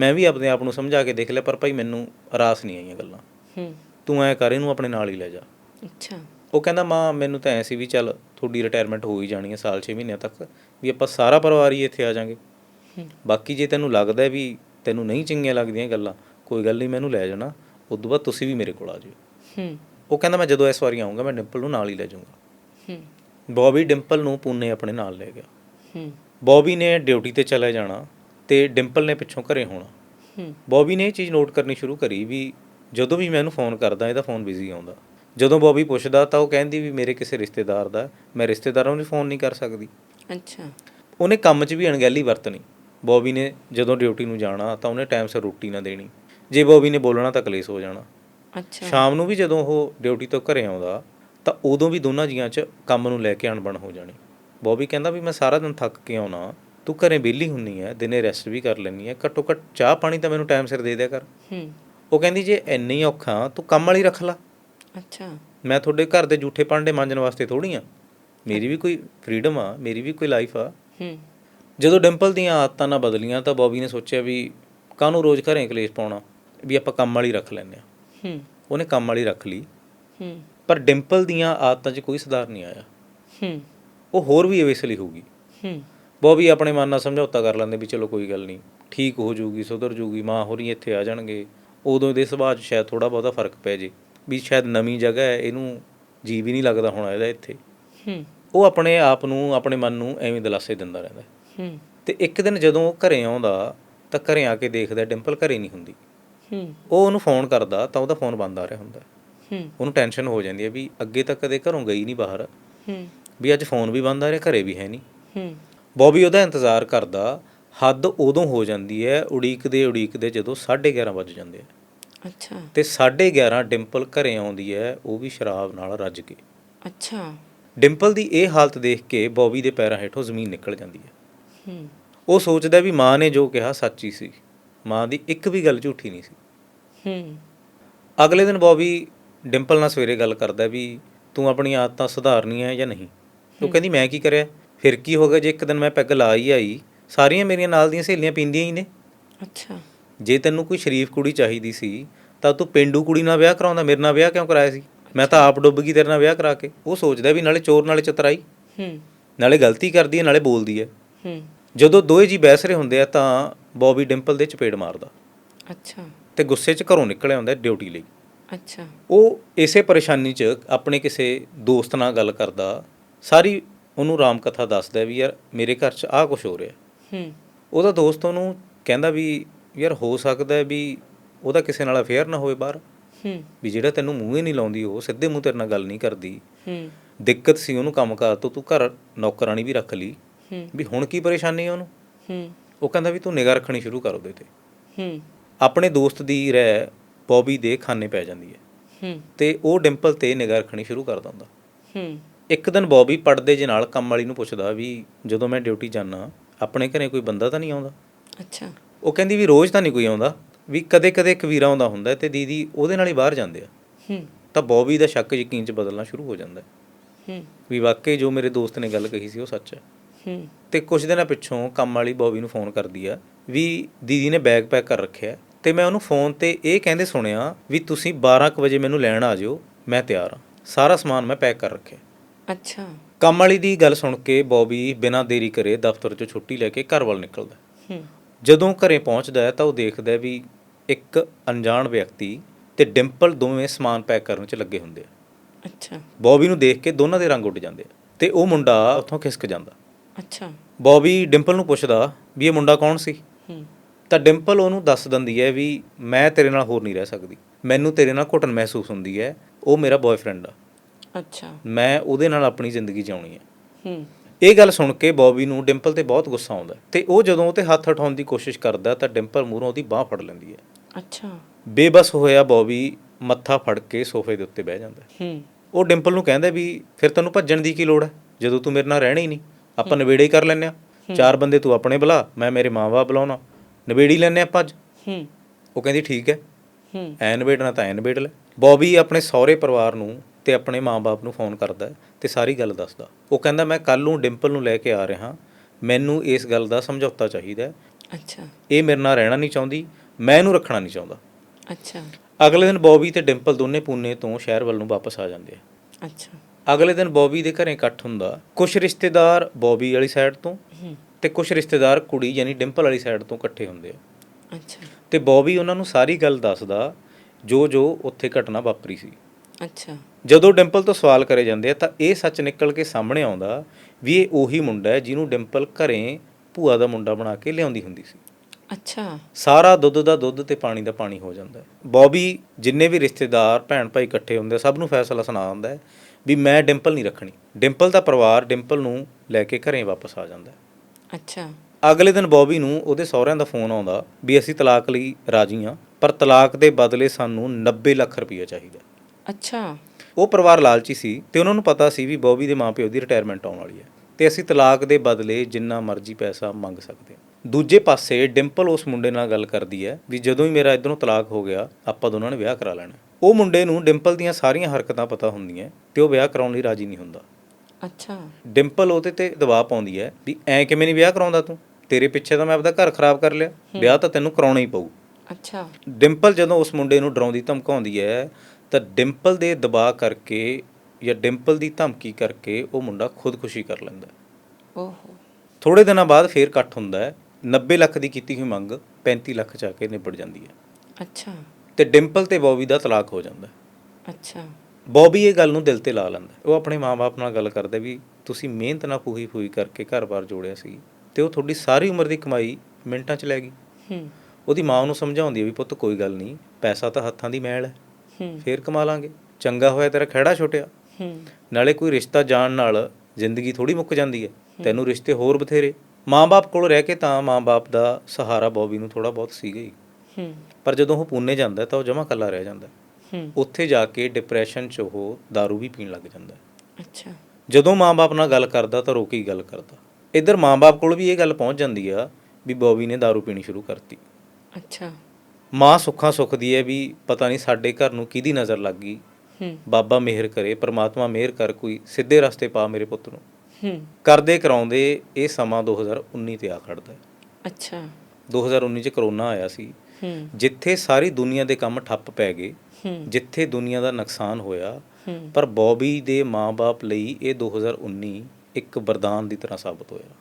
ਮੈਂ ਵੀ ਆਪਣੇ ਆਪ ਨੂੰ ਸਮਝਾ ਕੇ ਦੇਖ ਲਿਆ ਪਰ ਭਾਈ ਮੈਨੂੰ ਰਾਸ ਨਹੀਂ ਆਈਆਂ ਗੱਲਾਂ। ਤੂੰ ਐ ਕਰ ਇਹਨੂੰ ਆਪਣੇ ਨਾਲ ਹੀ ਲੈ ਜਾ। ਅੱਛਾ। ਉਹ ਕਹਿੰਦਾ ਮਾਂ ਮੈਨੂੰ ਤਾਂ ਐ ਸੀ ਵੀ ਚੱਲ ਤੁਹਾਡੀ ਰਿਟਾਇਰਮੈਂਟ ਹੋ ਹੀ ਜਾਣੀ ਹੈ ਸਾਲ 6 ਮਹੀਨਿਆਂ ਤੱਕ ਵੀ ਆਪਾਂ ਸਾਰਾ ਪਰਿਵਾਰ ਹੀ ਇੱਥੇ ਆ ਜਾਾਂਗੇ ਬਾਕੀ ਜੇ ਤੈਨੂੰ ਲੱਗਦਾ ਵੀ ਤੈਨੂੰ ਨਹੀਂ ਚੰਗੀਆਂ ਲੱਗਦੀਆਂ ਗੱਲਾਂ ਕੋਈ ਗੱਲ ਨਹੀਂ ਮੈਨੂੰ ਲੈ ਜਾਣਾ। ਉਦੋਂ ਬਾਅਦ ਤੁਸੀਂ ਵੀ ਮੇਰੇ ਕੋਲ ਆ ਜਿਓ। ਹੂੰ। ਉਹ ਕਹਿੰਦਾ ਮੈਂ ਜਦੋਂ ਇਸ ਵਾਰੀ ਆਉਂਗਾ ਮੈਂ ਡਿੰਪਲ ਨੂੰ ਨਾਲ ਹੀ ਲੈ ਜਾਊਂਗਾ। ਹੂੰ। ਬੌਬੀ ਡਿੰਪਲ ਨੂੰ ਪੂਨੇ ਆਪਣੇ ਨਾਲ ਲੈ ਗਿਆ। ਹੂੰ। ਬੌਬੀ ਨੇ ਡਿਊਟੀ ਤੇ ਚਲੇ ਜਾਣਾ ਤੇ ਡਿੰਪਲ ਨੇ ਪਿੱਛੋਂ ਘਰੇ ਹੋਣਾ। ਹੂੰ। ਬੌਬੀ ਨੇ ਇਹ ਚੀਜ਼ ਨੋਟ ਕਰਨੀ ਸ਼ੁਰੂ ਕਰੀ ਵੀ ਜਦੋਂ ਵੀ ਮੈਂ ਇਹਨੂੰ ਫੋਨ ਕਰਦਾ ਇਹਦਾ ਫੋਨ ਬਿਜ਼ੀ ਆਉਂਦਾ। ਜਦੋਂ ਬੌਬੀ ਪੁੱਛਦਾ ਤਾਂ ਉਹ ਕਹਿੰਦੀ ਵੀ ਮੇਰੇ ਕਿਸੇ ਰਿਸ਼ਤੇਦਾਰ ਦਾ ਮੈਂ ਰਿਸ਼ਤੇਦਾਰਾਂ ਨੂੰ ਫੋਨ ਨਹੀਂ ਕਰ ਸਕਦੀ। ਅੱਛਾ। ਉਹਨੇ ਕੰਮ 'ਚ ਵੀ ਅਣਗਹਿਲੀ ਵਰਤਣੀ। ਬੌਬੀ ਨੇ ਜਦੋਂ ਡਿਊਟੀ ਨੂੰ ਜਾਣਾ ਤਾਂ ਉਹਨੇ ਟਾਈਮ ਸਿਰ ਰੋਟੀ ਨਾ ਦੇਣੀ। ਜੇ ਬੌਬੀ ਨੇ ਬੋਲਣਾ ਤਾਂ ਕਲੇਸ਼ ਹੋ ਜਾਣਾ। ਅੱਛਾ। ਸ਼ਾਮ ਨੂੰ ਵੀ ਜਦੋਂ ਉਹ ਡਿਊਟੀ ਤੋਂ ਘਰੇ ਆਉਂਦਾ ਤਾਂ ਉਦੋਂ ਵੀ ਦੋਨਾਂ ਜੀਆਂ 'ਚ ਕੰਮ ਨੂੰ ਲੈ ਕੇ ਅਣਬਣ ਹੋ ਜਾਣੀ। ਬੌਬੀ ਕਹਿੰਦਾ ਵੀ ਮੈਂ ਸਾਰਾ ਦਿਨ ਥੱਕ ਕੇ ਆਉਣਾ ਤੂੰ ਘਰੇ ਵਿਹਲੀ ਹੁੰਨੀ ਹੈ ਦਿਨੇ ਰੈਸਟ ਵੀ ਕਰ ਲੈਂਦੀ ਹੈ ਘੱਟੋ ਘੱਟ ਚਾਹ ਪਾਣੀ ਤਾਂ ਮੈਨੂੰ ਟਾਈਮ ਸਿਰ ਦੇ ਦਿਆ ਕਰ। ਹੂੰ। ਉਹ ਕਹਿੰਦੀ ਜੇ ਇੰਨੀ ਔਖਾ ਤੂੰ ਕੰਮ ਵਾਲੀ ਰੱਖ ਲਾ। ਅੱਛਾ। ਮੈਂ ਤੁਹਾਡੇ ਘਰ ਦੇ ਜੂਠੇ ਭਾਂਡੇ ਮਾਂਜਣ ਵਾਸਤੇ ਥੋੜੀ ਆ ਮੇਰੀ ਵੀ ਕੋਈ ਫਰੀडम ਆ ਮੇਰੀ ਵੀ ਕੋਈ ਲਾਈਫ ਆ। ਹੂੰ। ਜਦੋਂ ਡਿੰਪਲ ਦੀਆਂ ਆਦਤਾਂ ਨਾ ਬਦਲੀਆਂ ਤਾਂ ਬੌਬੀ ਨੇ ਸੋਚਿਆ ਵੀ ਕਾਹਨੂੰ ਰੋਜ਼ ਘਰੇ ਕਲੇਸ਼ ਪਾਉਣਾ ਵੀ ਆਪਾਂ ਕੰਮ ਵਾਲੀ ਰੱਖ ਲੈਂਦੇ ਆ ਹੂੰ। ਉਹਨੇ ਕੰਮ ਵਾਲੀ ਰੱਖ ਲਈ। ਹੂੰ। ਪਰ ਡਿੰਪਲ ਦੀਆਂ ਆਦਤਾਂ 'ਚ ਕੋਈ ਸੁਧਾਰ ਨਹੀਂ ਆਇਆ। ਹੂੰ। ਉਹ ਹੋਰ ਵੀ ਅਵੇਸਲੀ ਹੋਊਗੀ। ਹੂੰ। ਬੌਬੀ ਆਪਣੇ ਮਨ ਨਾਲ ਸਮਝੌਤਾ ਕਰ ਲੈਂਦੇ ਵੀ ਚਲੋ ਕੋਈ ਗੱਲ ਨਹੀਂ ਠੀਕ ਹੋ ਜਾਊਗੀ ਸੁਧਰ ਜਾਊਗੀ ਮਾਂ ਹੋਰੀ ਇੱਥੇ ਆ ਜਾਣਗੇ। ਉਦੋਂ ਦੇ ਸੁਭਾਅ 'ਚ ਸ਼ਾਇਦ ਥੋੜਾ ਬਹੁਤਾ ਫ਼ਰਕ ਪੈ ਜੇ। ਵੀ ਸ਼ਾਇਦ ਨਵੀਂ ਜਗ੍ਹਾ ਹੈ ਇਹਨੂੰ ਜੀ ਵੀ ਨਹੀਂ ਲੱਗਦਾ ਹੋਣਾ ਇਹਦਾ ਇੱਥੇ। ਹੂੰ। ਉਹ ਆਪਣੇ ਆਪ ਨੂੰ ਆਪਣੇ ਮਨ ਨੂੰ ਐਵੇਂ ਦਿਲਾਸੇ ਦਿੰਦਾ ਰਹਿੰਦਾ ਹੂੰ। ਤੇ ਇੱਕ ਦਿਨ ਜਦੋਂ ਉਹ ਘਰੇ ਆਉਂਦਾ ਤਾਂ ਘਰੇ ਆ ਕੇ ਦੇਖਦਾ ਡਿੰਪਲ ਘਰੇ ਨਹੀਂ ਹੁੰਦੀ। ਹੂੰ। ਉਹ ਉਹਨੂੰ ਫੋਨ ਕਰਦਾ ਤਾਂ ਉਹਦਾ ਫੋਨ ਬੰਦ ਆ ਰਿਹਾ ਹੁੰਦਾ। ਹੂੰ। ਉਹਨੂੰ ਟੈਨਸ਼ਨ ਹੋ ਜਾਂਦੀ ਹੈ ਵੀ ਅੱਗੇ ਤਾਂ ਕਦੇ ਘਰੋਂ ਗਈ ਨਹੀਂ ਬਾਹਰ। ਹੂੰ। ਵੀ ਅੱਜ ਫੋਨ ਵੀ ਬੰਦ ਆ ਰਿਹਾ ਘਰੇ ਵੀ ਹੈ ਨਹੀਂ। ਹੂੰ। ਬੌਬੀ ਉਹਦਾ ਇੰਤਜ਼ਾਰ ਕਰਦਾ ਹੱਦ ਉਦੋਂ ਹੋ ਜਾਂਦੀ ਹੈ ਉਡੀਕਦੇ ਉਡੀਕਦੇ ਜਦੋਂ 11:30 ਵੱਜ ਜਾਂਦੇ ਆ। ਅੱਛਾ। ਤੇ 11:30 ਡਿੰਪਲ ਘਰੇ ਆਉਂਦੀ ਹੈ ਉਹ ਵੀ ਸ਼ਰਾਬ ਨਾਲ ਰੱਜ ਕੇ। ਅੱਛਾ। ਡਿੰਪਲ ਦੀ ਇਹ ਹਾਲਤ ਦੇਖ ਕੇ ਬੌਬੀ ਦੇ ਪੈਰਾਂ ਹੇਠੋਂ ਜ਼ਮੀਨ ਨਿਕਲ ਜਾਂਦੀ ਹੈ। ਹੂੰ। ਉਹ ਸੋਚਦਾ ਵੀ ਮਾਂ ਨੇ ਜੋ ਕਿਹਾ ਸੱਚ ਹੀ ਸੀ। ਮਾਂ ਦੀ ਇੱਕ ਵੀ ਗੱਲ ਝੂਠੀ ਨਹੀਂ ਸੀ। ਹੂੰ। ਅਗਲੇ ਦਿਨ ਬੌਬੀ ਡਿੰਪਲ ਨਾਲ ਸਵੇਰੇ ਗੱਲ ਕਰਦਾ ਵੀ ਤੂੰ ਆਪਣੀ ਆਦਤਾਂ ਸੁਧਾਰਨੀਆਂ ਜਾਂ ਨਹੀਂ? ਉਹ ਕਹਿੰਦੀ ਮੈਂ ਕੀ ਕਰਿਆ? ਫਿਰ ਕੀ ਹੋ ਗਿਆ ਜੇ ਇੱਕ ਦਿਨ ਮੈਂ ਪੈਗ ਲਾ ਹੀ ਆਈ? ਸਾਰੀਆਂ ਮੇਰੀਆਂ ਨਾਲ ਦੀਆਂ ਸਹੇਲੀਆਂ ਪੀਂਦੀਆਂ ਹੀ ਨੇ। ਅੱਛਾ। ਜੇ ਤੈਨੂੰ ਕੋਈ ਸ਼ਰੀਫ ਕੁੜੀ ਚਾਹੀਦੀ ਸੀ ਤਾਂ ਤੂੰ ਪਿੰਡੂ ਕੁੜੀ ਨਾਲ ਵਿਆਹ ਕਰਾਉਂਦਾ ਮੇਰੇ ਨਾਲ ਵਿਆਹ ਕਿਉਂ ਕਰਾਇਆ ਸੀ? ਮੈਂ ਤਾਂ ਆਪ ਡੁੱਬ ਗਈ ਤੇਰੇ ਨਾਲ ਵਿਆਹ ਕਰਾ ਕੇ। ਉਹ ਸੋਚਦਾ ਵੀ ਨਾਲੇ ਚੋਰ ਨਾਲੇ ਚਤਰਾਈ। ਹੂੰ। ਨਾਲੇ ਗਲਤੀ ਕਰਦੀ ਹੈ ਨਾਲੇ ਬੋਲਦੀ ਹੈ। ਹੂੰ। ਜਦੋਂ ਦੋਏ ਜੀ ਬਹਿਸ ਰਹੇ ਹੁੰਦੇ ਆ ਤਾਂ ਬੌਬੀ ਡਿੰਪਲ ਦੇ ਚਪੇੜ ਮਾਰਦਾ। ਅੱਛਾ। ਤੇ ਗੁੱਸੇ 'ਚ ਘਰੋਂ ਨਿਕਲਿਆ ਹੁੰਦਾ ਡਿਊਟੀ ਲਈ। ਅੱਛਾ। ਉਹ ਇਸੇ ਪਰੇਸ਼ਾਨੀ 'ਚ ਆਪਣੇ ਕਿਸੇ ਦੋਸਤ ਨਾਲ ਗੱਲ ਕਰਦਾ। ਸਾਰੀ ਉਹਨੂੰ ਰਾਮ ਕਥਾ ਦੱਸਦਾ ਵੀ ਯਾਰ ਮੇਰੇ ਘਰ 'ਚ ਆਹ ਕੁਝ ਹੋ ਰਿਹਾ। ਹੂੰ। ਉਹਦਾ ਦੋਸਤ ਉਹਨੂੰ ਕਹਿੰਦਾ ਵੀ ਯਾਰ ਹੋ ਸਕਦਾ ਵੀ ਉਹਦਾ ਕਿਸੇ ਨਾਲ ਅਫੇਅਰ ਨਾ ਹੋਵੇ ਬਾਹਰ। ਹੂੰ। ਵੀ ਜਿਹੜਾ ਤੈਨੂੰ ਮੂੰਹ ਹੀ ਨਹੀਂ ਲਾਉਂਦੀ ਉਹ ਸਿੱਧੇ ਮੂੰਹ ਤੇਰੇ ਨਾਲ ਗੱਲ ਨਹੀਂ ਕਰਦੀ। ਹੂੰ। ਦਿੱਕਤ ਸੀ ਉਹਨੂੰ ਕੰਮਕਾਰ ਤੋਂ ਤੂੰ ਘਰ ਨੌਕਰਾਨੀ ਵੀ ਰੱਖ ਲਈ। ਹੂੰ। ਵੀ ਹੁਣ ਕੀ ਪਰੇਸ਼ਾਨੀ ਹੈ ਉਹਨੂੰ? ਹੂੰ। ਉਹ ਕਹਿੰਦਾ ਵੀ ਤੂੰ ਨਿਗਾਹ ਰੱਖਣੀ ਸ਼ੁਰੂ ਕਰ ਉਹਦੇ ਤੇ। ਹੂੰ। ਆਪਣੇ ਦੋਸਤ ਦੀ ਰਹਿ ਬੌਬੀ ਦੇ ਖਾਨੇ ਪੈ ਜਾਂਦੀ ਹੈ। ਹੂੰ। ਤੇ ਉਹ ਡਿੰਪਲ ਤੇ ਨਿਗਾਹ ਰੱਖਣੀ ਸ਼ੁਰੂ ਕਰ ਦਿੰਦਾ। ਹੂੰ। ਇੱਕ ਦਿਨ ਬੌਬੀ ਪੜਦੇ ਜੇ ਨਾਲ ਕੰਮ ਵਾਲੀ ਨੂੰ ਪੁੱਛਦਾ ਵੀ ਜਦੋਂ ਮੈਂ ਡਿਊਟੀ ਜਾਣਾ ਆਪਣੇ ਘਰੇ ਕੋਈ ਬੰਦਾ ਤਾਂ ਨਹੀਂ ਆਉਂਦਾ? ਅੱਛਾ। ਉਹ ਕਹਿੰਦੀ ਵੀ ਰੋਜ਼ ਤਾਂ ਨਹੀਂ ਕੋਈ ਆਉਂਦਾ ਵੀ ਕਦੇ-ਕਦੇ ਕਵੀਰਾ ਆਉਂਦਾ ਹੁੰਦਾ ਤੇ ਦੀਦੀ ਉਹਦੇ ਨਾਲ ਹੀ ਬਾਹਰ ਜਾਂਦੇ ਆ। ਹੂੰ। ਤਾਂ ਬੌਬੀ ਦਾ ਸ਼ੱਕ ਯਕੀਨ 'ਚ ਬਦਲਣਾ ਸ਼ੁਰੂ ਹੋ ਜਾਂਦਾ। ਹੈ। ਵੀ ਵਾਕਈ ਜੋ ਮੇਰੇ ਦੋਸਤ ਨੇ ਗੱਲ ਕਹੀ ਸੀ ਉਹ ਸੱਚ ਹੈ ਹੂੰ। ਤੇ ਕੁਝ ਦਿਨਾਂ ਪਿੱਛੋਂ ਕੰਮ ਵਾਲੀ ਬੌਬੀ ਨੂੰ ਫੋਨ ਕਰਦੀ ਆ ਵੀ ਦੀਦੀ ਨੇ ਬੈਗ ਪੈਕ ਕਰ ਰੱਖਿਆ ਤੇ ਮੈਂ ਉਹਨੂੰ ਫੋਨ ਤੇ ਇਹ ਕਹਿੰਦੇ ਸੁਣਿਆ ਵੀ ਤੁਸੀਂ 12 ਕੁ ਵਜੇ ਮੈਨੂੰ ਲੈਣ ਆ ਜਿਓ ਮੈਂ ਤਿਆਰ ਹਾਂ ਸਾਰਾ ਸਮਾਨ ਮੈਂ ਪੈਕ ਕਰ ਰੱਖਿਆ। ਅੱਛਾ। ਕੰਮ ਵਾਲੀ ਦੀ ਗੱਲ ਸੁਣ ਕੇ ਬੌਬੀ ਬਿਨਾਂ ਦੇਰੀ ਕਰੇ ਦਫ਼ਤਰ 'ਚੋਂ ਛੁੱਟੀ ਲੈ ਕੇ ਘਰ ਵੱਲ ਨਿਕਲਦਾ। ਹੂੰ। ਜਦੋਂ ਘਰੇ ਪਹੁੰਚਦਾ ਹੈ ਤਾਂ ਉਹ ਦੇਖਦਾ ਹੈ ਵੀ ਇੱਕ ਅਣਜਾਣ ਵਿਅਕਤੀ ਤੇ ਡਿੰਪਲ ਦੋਵੇਂ ਸਮਾਨ ਪੈਕ ਕਰਨ 'ਚ ਲੱਗੇ ਹੁੰਦੇ ਆ। ਅੱਛਾ। ਬੌਬੀ ਨੂੰ ਦੇਖ ਕੇ ਦੋਨਾਂ ਦੇ ਰੰਗ ਉੱਡ ਜਾਂਦੇ ਆ ਤੇ ਉਹ ਮੁੰਡਾ ਉੱਥੋਂ ਖਿਸਕ ਜਾਂਦਾ। ਅੱਛਾ। ਬੌਬੀ ਡਿੰਪਲ ਨੂੰ ਪੁੱਛਦਾ ਵੀ ਇਹ ਮੁੰਡਾ ਕੌਣ ਸੀ? ਹੂੰ। ਤਾਂ ਡਿੰਪਲ ਉਹਨੂੰ ਦੱਸ ਦਿੰਦੀ ਹੈ ਵੀ ਮੈਂ ਤੇਰੇ ਨਾਲ ਹੋਰ ਨਹੀਂ ਰਹਿ ਸਕਦੀ। ਮੈਨੂੰ ਤੇਰੇ ਨਾਲ ਘੁੱਟਣ ਮਹਿਸੂਸ ਹੁੰਦੀ ਹੈ। ਉਹ ਮੇਰਾ ਬॉयਫ੍ਰੈਂਡ ਆ। ਅੱਛਾ। ਮੈਂ ਉਹਦੇ ਨਾਲ ਆਪਣੀ ਜ਼ਿੰਦਗੀ ਜਿਉਣੀ ਹੈ। ਹੂੰ। ਇਹ ਗੱਲ ਸੁਣ ਕੇ ਬੌਬੀ ਨੂੰ ਡਿੰਪਲ ਤੇ ਬਹੁਤ ਗੁੱਸਾ ਆਉਂਦਾ ਤੇ ਉਹ ਜਦੋਂ ਉਹ ਤੇ ਹੱਥ ਉਠਾਉਣ ਦੀ ਕੋਸ਼ਿਸ਼ ਕਰਦਾ ਤਾਂ ਡਿੰਪਲ ਮੂਹਰੋਂ ਉਹਦੀ ਬਾਹ ਫੜ ਲੈਂਦੀ ਹੈ। ਅੱਛਾ। ਬੇਬਸ ਹੋਇਆ ਬੌਬੀ ਮੱਥਾ ਫੜ ਕੇ ਸੋਫੇ ਦੇ ਉੱਤੇ ਬਹਿ ਜਾਂਦਾ ਹੈ। ਉਹ ਡਿੰਪਲ ਨੂੰ ਕਹਿੰਦਾ ਵੀ ਫਿਰ ਤੈਨੂੰ ਭੱਜਣ ਦੀ ਕੀ ਲੋੜ ਹੈ? ਜਦੋਂ ਤੂੰ ਮੇਰੇ ਨਾਲ ਰਹਿਣਾ ਹੀ ਨਹੀਂ ਆਪਾਂ ਨਵੇੜੇ ਹੀ ਕਰ ਲੈਨੇ ਆ ਚਾਰ ਬੰਦੇ ਤੂੰ ਆਪਣੇ ਬੁਲਾ ਮੈਂ ਮੇਰੇ ਮਾਂ-ਬਾਪ ਬੁਲਾਉਣਾ। ਨਵੇੜੀ ਲੈਨੇ ਆਪਾਂ ਅੱਜ। ਹੂੰ। ਉਹ ਕਹਿੰਦੀ ਠੀਕ ਹੈ। ਹੂੰ। ਐ ਨਵੇੜਨਾ ਤਾਂ ਐ ਨਵੇੜ ਲੈ। ਬੌਬੀ ਆਪਣੇ ਸਹੁਰੇ ਪਰਿਵਾਰ ਨੂੰ ਤੇ ਆਪਣੇ ਮਾਂ-ਬਾਪ ਨੂੰ ਫੋਨ ਕਰਦਾ ਤੇ ਸਾਰੀ ਗੱਲ ਦੱਸਦਾ। ਉਹ ਕਹਿੰਦਾ ਮੈਂ ਕੱਲ ਨੂੰ ਡਿੰਪਲ ਨੂੰ ਲੈ ਕੇ ਆ ਰਿਹਾ ਮੈਨੂੰ ਇਸ ਗੱਲ ਦਾ ਸਮਝੌਤਾ ਚਾਹੀਦਾ। ਅੱਛਾ। ਇਹ ਮੇਰੇ ਨਾਲ ਰਹਿਣਾ ਨਹੀਂ ਚਾਹੁੰਦੀ। ਮੈਂ ਇਹਨੂੰ ਰੱਖਣਾ ਨਹੀਂ ਚਾਹੁੰਦਾ। ਅੱਛਾ। ਅਗਲੇ ਦਿਨ ਬੌਬੀ ਤੇ ਡਿੰਪਲ ਦੋਨੇ ਪੂਨੇ ਤੋਂ ਸ਼ਹਿਰ ਵੱਲ ਨੂੰ ਵਾਪਸ ਆ ਜਾਂਦੇ ਆ। ਅੱਛਾ। ਅਗਲੇ ਦਿਨ ਬੌਬੀ ਦੇ ਘਰੇ ਇਕੱਠ ਹੁੰਦਾ ਕੁਝ ਰਿਸ਼ਤੇਦਾਰ ਬੌਬੀ ਵਾਲੀ ਸਾਈਡ ਤੋਂ ਤੇ ਕੁਝ ਰਿਸ਼ਤੇਦਾਰ ਕੁੜੀ ਯਾਨੀ ਡਿੰਪਲ ਵਾਲੀ ਸਾਈਡ ਤੋਂ ਇਕੱਠੇ ਹੁੰਦੇ ਆ। ਅੱਛਾ। ਤੇ ਬੌਬੀ ਉਹਨਾਂ ਨੂੰ ਸਾਰੀ ਗੱਲ ਦੱਸਦਾ ਜੋ ਜੋ ਉੱਥੇ ਘਟਨਾ ਵਾਪਰੀ ਸੀ। ਅੱਛਾ। ਜਦੋਂ ਡਿੰਪਲ ਤੋਂ ਸਵਾਲ ਕਰੇ ਜਾਂਦੇ ਆ ਤਾਂ ਇਹ ਸੱਚ ਨਿਕਲ ਕੇ ਸਾਹਮਣੇ ਆਉਂਦਾ ਵੀ ਇਹ ਉਹੀ ਮੁੰਡਾ ਹੈ ਜਿਹਨੂੰ ਡਿੰਪਲ ਘਰੇ ਭੂਆ ਦਾ ਮੁੰਡਾ ਬਣਾ ਕੇ ਲਿਆਉਂਦੀ ਹੁੰਦੀ ਸੀ। ਅੱਛਾ। ਸਾਰਾ ਦੁੱਧ ਦਾ ਦੁੱਧ ਤੇ ਪਾਣੀ ਦਾ ਪਾਣੀ ਹੋ ਜਾਂਦਾ ਹੈ। ਬੌਬੀ ਜਿੰਨੇ ਵੀ ਰਿਸ਼ਤੇਦਾਰ ਭੈਣ ਭਾਈ ਇਕੱਠੇ ਹੁੰਦੇ ਸਭ ਨੂੰ ਫੈਸਲਾ ਸੁਣਾ ਦਿੰਦਾ ਹੈ ਵੀ ਮੈਂ ਡਿੰਪਲ ਨਹੀਂ ਰੱਖਣੀ। ਡਿੰਪਲ ਦਾ ਪਰਿਵਾਰ ਡਿੰਪਲ ਨੂੰ ਲੈ ਕੇ ਘਰੇ ਵਾਪਸ ਆ ਜਾਂਦਾ ਹੈ। ਅੱਛਾ। ਅਗਲੇ ਦਿਨ ਬੌਬੀ ਨੂੰ ਉਹਦੇ ਸਹੁਰਿਆਂ ਦਾ ਫੋਨ ਆਉਂਦਾ ਵੀ ਅਸੀਂ ਤਲਾਕ ਲਈ ਰਾਜੀ ਹਾਂ ਪਰ ਤਲਾਕ ਦੇ ਬਦਲੇ ਸਾਨੂੰ 90 ਲੱਖ ਰੁਪਈਆ ਚਾਹੀਦਾ ਅੱਛਾ। ਉਹ ਪਰਿਵਾਰ ਲਾਲਚੀ ਸੀ ਤੇ ਉਹਨਾਂ ਨੂੰ ਪਤਾ ਸੀ ਵੀ ਬੌਬੀ ਦੇ ਮਾਪਿਓ ਦੀ ਰਿਟਾਇਰਮੈਂਟ ਆਉਣ ਵਾਲੀ ਹੈ। ਤੇ ਅਸੀਂ ਤਲਾਕ ਦੇ ਬਦਲੇ ਜਿੰਨਾ ਮਰਜ਼ੀ ਪੈਸਾ ਮੰਗ ਸਕਦੇ ਹਾਂ। ਦੂਜੇ ਪਾਸੇ ਡਿੰਪਲ ਉਸ ਮੁੰਡੇ ਨਾਲ ਗੱਲ ਕਰਦੀ ਹੈ ਵੀ ਜਦੋਂ ਹੀ ਮੇਰਾ ਇਧਰੋਂ ਤਲਾਕ ਹੋ ਗਿਆ ਆਪਾਂ ਦੋਨਾਂ ਨੇ ਵਿਆਹ ਕਰਾ ਲੈਣਾ ਉਹ ਮੁੰਡੇ ਨੂੰ ਡਿੰਪਲ ਦੀਆਂ ਸਾਰੀਆਂ ਹਰਕਤਾਂ ਪਤਾ ਹੁੰਦੀਆਂ ਤੇ ਉਹ ਵਿਆਹ ਕਰਾਉਣ ਲਈ ਰਾਜੀ ਨਹੀਂ ਹੁੰਦਾ। ਅੱਛਾ। ਡਿੰਪਲ ਉਹਦੇ ਤੇ ਦਬਾਅ ਪਾਉਂਦੀ ਹੈ ਵੀ ਐ ਕਿਵੇਂ ਨਹੀਂ ਵਿਆਹ ਕਰਾਉਂਦਾ ਤੂੰ? ਤੇਰੇ ਪਿੱਛੇ ਤਾਂ ਮੈਂ ਆਪਦਾ ਘਰ ਖਰਾਬ ਕਰ ਲਿਆ। ਵਿਆਹ ਤਾਂ ਤੈਨੂੰ ਕਰਾਉਣਾ ਹੀ ਪਊ। ਅੱਛਾ। ਡਿੰਪਲ ਜਦੋਂ ਉਸ ਮੁੰਡੇ ਨੂੰ ਡਰਾਉਂਦੀ ਧਮਕਾਉਂਦੀ ਹੈ ਤਾਂ ਡਿੰਪਲ ਦੇ ਦਬਾਅ ਕਰਕੇ ਜਾਂ ਡਿੰਪਲ ਦੀ ਧਮਕੀ ਕਰਕੇ ਉਹ ਮੁੰਡਾ ਖੁਦਕੁਸ਼ੀ ਕਰ ਲੈਂਦਾ। ਓਹੋ। ਥੋੜੇ ਦਿਨਾਂ ਬਾਅਦ ਫੇਰ ਇਕੱਠ ਹੁੰਦਾ ਹੈ। 90 ਲੱਖ ਦੀ ਕੀਤੀ ਹੋਈ ਮੰਗ 35 ਲੱਖ ਚ ਆ ਕੇ ਨਿਬੜ ਜਾਂਦੀ ਹੈ। ਅੱਛਾ। ਤੇ ਡਿੰਪਲ ਤੇ ਬੌਬੀ ਦਾ ਤਲਾਕ ਹੋ ਜਾਂਦਾ। ਅੱਛਾ। ਬੌਬੀ ਇਹ ਗੱਲ ਨੂੰ ਦਿਲ ਤੇ ਲਾ ਲੈਂਦਾ। ਉਹ ਆਪਣੇ ਮਾਪੇ ਨਾਲ ਗੱਲ ਕਰਦਾ ਵੀ ਤੁਸੀਂ ਮਿਹਨਤ ਨਾਲ ਪੂਰੀ ਪੂਰੀ ਕਰਕੇ ਘਰ-ਬਾਰ ਜੋੜਿਆ ਸੀ ਤੇ ਉਹ ਤੁਹਾਡੀ ਸਾਰੀ ਉਮਰ ਦੀ ਕਮਾਈ ਮਿੰਟਾਂ 'ਚ ਲੈ ਗਈ। ਹੂੰ। ਉਹਦੀ ਮਾਂ ਨੂੰ ਸਮਝਾਉਂਦੀ ਹੈ ਵੀ ਪੁੱਤ ਕੋਈ ਗੱਲ ਨਹੀਂ ਪੈਸਾ ਤਾਂ ਹੱਥਾਂ ਦੀ ਮੈਲ ਹੂੰ। ਫੇਰ ਕਮਾ ਲਾਂਗੇ ਚੰਗਾ ਹੋਇਆ ਤੇਰਾ ਖਹਿੜਾ ਛੁੱਟਿਆ ਹੂੰ ਨਾਲੇ ਕੋਈ ਰਿਸ਼ਤਾ ਜਾਣ ਨਾਲ ਜ਼ਿੰਦਗੀ ਥੋੜੀ ਮੁੱਕ ਜਾਂਦੀ ਹੈ ਤੈਨੂੰ ਰਿਸ਼ਤੇ ਹੋਰ ਬਥੇਰੇ ਮਾਂ-ਬਾਪ ਕੋਲ ਰਹਿ ਕੇ ਤਾਂ ਮਾਂ-ਬਾਪ ਦਾ ਸਹਾਰਾ ਬੌਬੀ ਨੂੰ ਥੋੜਾ ਬਹੁਤ ਸੀਗਾ ਹੀ ਹੂੰ ਪਰ ਜਦੋਂ ਉਹ ਪੂਨੇ ਜਾਂਦਾ ਹੈ ਤਾਂ ਉਹ ਜਮਾ ਕੱਲਾ ਰਹਿ ਜਾਂਦਾ ਹੈ। ਹੂੰ ਉੱਥੇ ਜਾ ਕੇ ਡਿਪਰੈਸ਼ਨ 'ਚ ਉਹ दारू ਵੀ ਪੀਣ ਲੱਗ ਜਾਂਦਾ ਹੈ। ਅੱਛਾ ਜਦੋਂ ਮਾਂ-ਬਾਪ ਨਾਲ ਗੱਲ ਕਰਦਾ ਤਾਂ ਰੋਕ ਕੇ ਹੀ ਗੱਲ ਕਰਦਾ ਇੱਧਰ ਮਾਂ-ਬਾਪ ਕੋਲ ਵੀ ਇਹ ਗੱਲ ਪਹੁੰਚ ਜਾਂਦੀ ਆ ਵੀ ਬੌਬੀ ਨੇ दारू ਪੀਣੀ ਸ਼ੁਰੂ ਕਰਤੀ ਅੱਛਾ ਮਾਂ ਸੁੱਖਾਂ ਸੁੱਖਦੀ ਹੈ ਵੀ ਪਤਾ ਨਹੀਂ ਸਾਡੇ ਘਰ ਨੂੰ ਕਿਹਦੀ ਨਜ਼ਰ ਲੱਗ ਗਈ। ਹੂੰ। ਬਾਬਾ ਮਿਹਰ ਕਰੇ ਪ੍ਰਮਾਤਮਾ ਮਿਹਰ ਕਰ ਕੋਈ ਸਿੱਧੇ ਰਸਤੇ ਪਾ ਮੇਰੇ ਪੁੱਤ ਨੂੰ। ਹੂੰ। ਕਰਦੇ ਕਰਾਉਂਦੇ ਇਹ ਸਮਾਂ 2019 ਤੇ ਆ ਖੜਦਾ ਹੈ। ਅੱਛਾ। 2019 ਚ ਕਰੋਨਾ ਆਇਆ ਸੀ। ਹੂੰ। ਜਿੱਥੇ ਸਾਰੀ ਦੁਨੀਆ ਦੇ ਕੰਮ ਠੱਪ ਪੈ ਗਏ ਹੂੰ। ਜਿੱਥੇ ਦੁਨੀਆ ਦਾ ਨੁਕਸਾਨ ਹੋਇਆ ਹੂੰ। ਪਰ ਬੌਬੀ ਦੇ ਮਾਪੇ ਲਈ ਇਹ 2019 ਇੱਕ ਵਰਦਾਨ ਦੀ ਤਰ੍ਹਾਂ ਸਾਬਤ ਹੋਇਆ।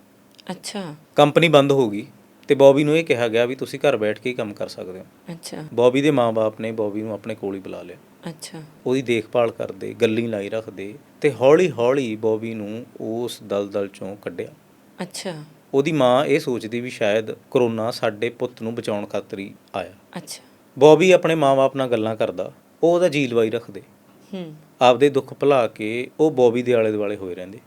ਅੱਛਾ। ਕੰਪਨੀ ਬੰਦ ਹੋ ਗਈ। ਤੇ ਬੌਬੀ ਨੂੰ ਇਹ ਕਿਹਾ ਗਿਆ ਵੀ ਤੁਸੀਂ ਘਰ ਬੈਠ ਕੇ ਹੀ ਕੰਮ ਕਰ ਸਕਦੇ ਹੋ। ਅੱਛਾ। ਬੌਬੀ ਦੇ ਮਾਪੇ ਨੇ ਬੌਬੀ ਨੂੰ ਆਪਣੇ ਕੋਲ ਹੀ ਬੁਲਾ ਲਿਆ। ਅੱਛਾ। ਉਹਦੀ ਦੇਖਭਾਲ ਕਰਦੇ ਗੱਲੀ ਲਾਈ ਰੱਖਦੇ ਤੇ ਹੌਲੀ ਹੌਲੀ ਬੌਬੀ ਨੂੰ ਉਸ ਦਲਦਲ ਚੋਂ ਕੱਢਿਆ। ਅੱਛਾ। ਉਹਦੀ ਮਾਂ ਇਹ ਸੋਚਦੀ ਵੀ ਸ਼ਾਇਦ ਕਰੋਨਾ ਸਾਡੇ ਪੁੱਤ ਨੂੰ ਬਚਾਉਣ ਖਾਤਰ ਹੀ ਆਇਆ। ਅੱਛਾ। ਬੌਬੀ ਆਪਣੇ ਮਾਂ-ਬਾਪ ਨਾਲ ਗੱਲਾਂ ਕਰਦਾ ਉਹ ਉਹਦਾ ਜੀ ਲਵਾਈ ਰੱਖਦੇ। ਹੂੰ। ਆਪਦੇ ਦੁੱਖ ਭੁਲਾ ਕੇ ਉਹ ਬੌਬੀ ਦੇ ਆਲੇ ਦੁਆਲੇ ਹੋਏ ਰਹਿੰਦੇ।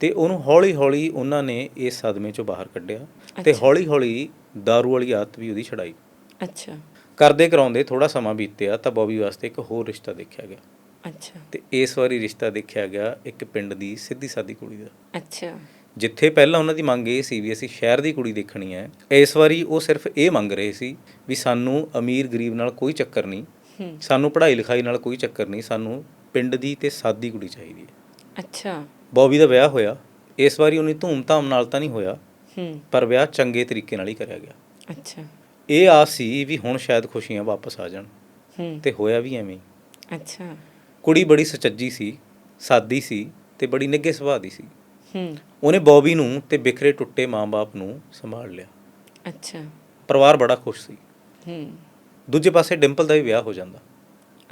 ਤੇ ਉਹਨੂੰ ਹੌਲੀ-ਹੌਲੀ ਉਹਨਾਂ ਨੇ ਇਸ ਸਦਮੇ ਚੋਂ ਬਾਹਰ ਕੱਢਿਆ ਤੇ ਅੱਛਾ। ਹੌਲੀ-ਹੌਲੀ दारू ਵਾਲੀ ਆਦਤ ਵੀ ਉਹਦੀ ਛਡਾਈ। ਅੱਛਾ। ਕਰਦੇ ਕਰਾਉਂਦੇ ਥੋੜਾ ਸਮਾਂ ਬੀਤਿਆ ਤਾਂ ਬੌਬੀ ਵਾਸਤੇ ਇੱਕ ਹੋਰ ਰਿਸ਼ਤਾ ਦੇਖਿਆ ਗਿਆ। ਅੱਛਾ। ਤੇ ਇਸ ਵਾਰੀ ਰਿਸ਼ਤਾ ਦੇਖਿਆ ਗਿਆ ਇੱਕ ਪਿੰਡ ਦੀ ਸਿੱਧੀ ਸਾਦੀ ਕੁੜੀ ਦਾ। ਅੱਛਾ। ਜਿੱਥੇ ਪਹਿਲਾਂ ਉਹਨਾਂ ਦੀ ਮੰਗ ਇਹ ਸੀ ਵੀ ਅਸੀਂ ਸ਼ਹਿਰ ਦੀ ਕੁੜੀ ਦੇਖਣੀ ਹੈ। ਇਸ ਵਾਰੀ ਉਹ ਸਿਰਫ ਇਹ ਮੰਗ ਰਹੇ ਸੀ ਵੀ ਸਾਨੂੰ ਅਮੀਰ ਗਰੀਬ ਨਾਲ ਕੋਈ ਚੱਕਰ ਨਹੀਂ ਸਾਨੂੰ ਪੜ੍ਹਾਈ ਲਿਖਾਈ ਨਾਲ ਕੋਈ ਚੱਕਰ ਨਹੀਂ ਸਾਨੂੰ ਪਿੰਡ ਦੀ ਤੇ ਸਾਦੀ ਕੁੜੀ ਚਾਹੀਦੀ ਹੈ। ਅੱਛਾ। ਬੌਬੀ ਦਾ ਵਿਆਹ ਹੋਇਆ ਇਸ ਵਾਰੀ ਉਹਨੇ ਧੂਮ-ਧਾਮ ਨਾਲ ਤਾਂ ਨਹੀਂ ਹੋਇਆ ਹੂੰ। ਪਰ ਵਿਆਹ ਚੰਗੇ ਤਰੀਕੇ ਨਾਲ ਹੀ ਕਰਿਆ ਗਿਆ। ਅੱਛਾ। ਇਹ ਆਸ ਸੀ ਵੀ ਹੁਣ ਸ਼ਾਇਦ ਖੁਸ਼ੀਆਂ ਵਾਪਸ ਆ ਜਾਣ ਹੂੰ। ਤੇ ਹੋਇਆ ਵੀ ਐਵੇਂ ਹੀ। ਅੱਛਾ। ਕੁੜੀ ਬੜੀ ਸੁਚੱਜੀ ਸੀ ਸਾਦੀ ਸੀ ਤੇ ਬੜੀ ਨਿੱਘੇ ਸੁਭਾਅ ਦੀ ਸੀ। ਹੂੰ। ਉਹਨੇ ਬੌਬੀ ਨੂੰ ਤੇ ਬਿਖਰੇ ਟੁੱਟੇ ਮਾਂ-ਬਾਪ ਨੂੰ ਸੰਭਾਲ ਲਿਆ। ਅੱਛਾ। ਪਰਿਵਾਰ ਬੜਾ ਖੁਸ਼ ਸੀ। ਹੂੰ। ਦੂਜੇ ਪਾਸੇ ਡਿੰਪਲ ਦਾ ਵੀ ਵਿਆਹ ਹੋ ਜਾਂਦਾ।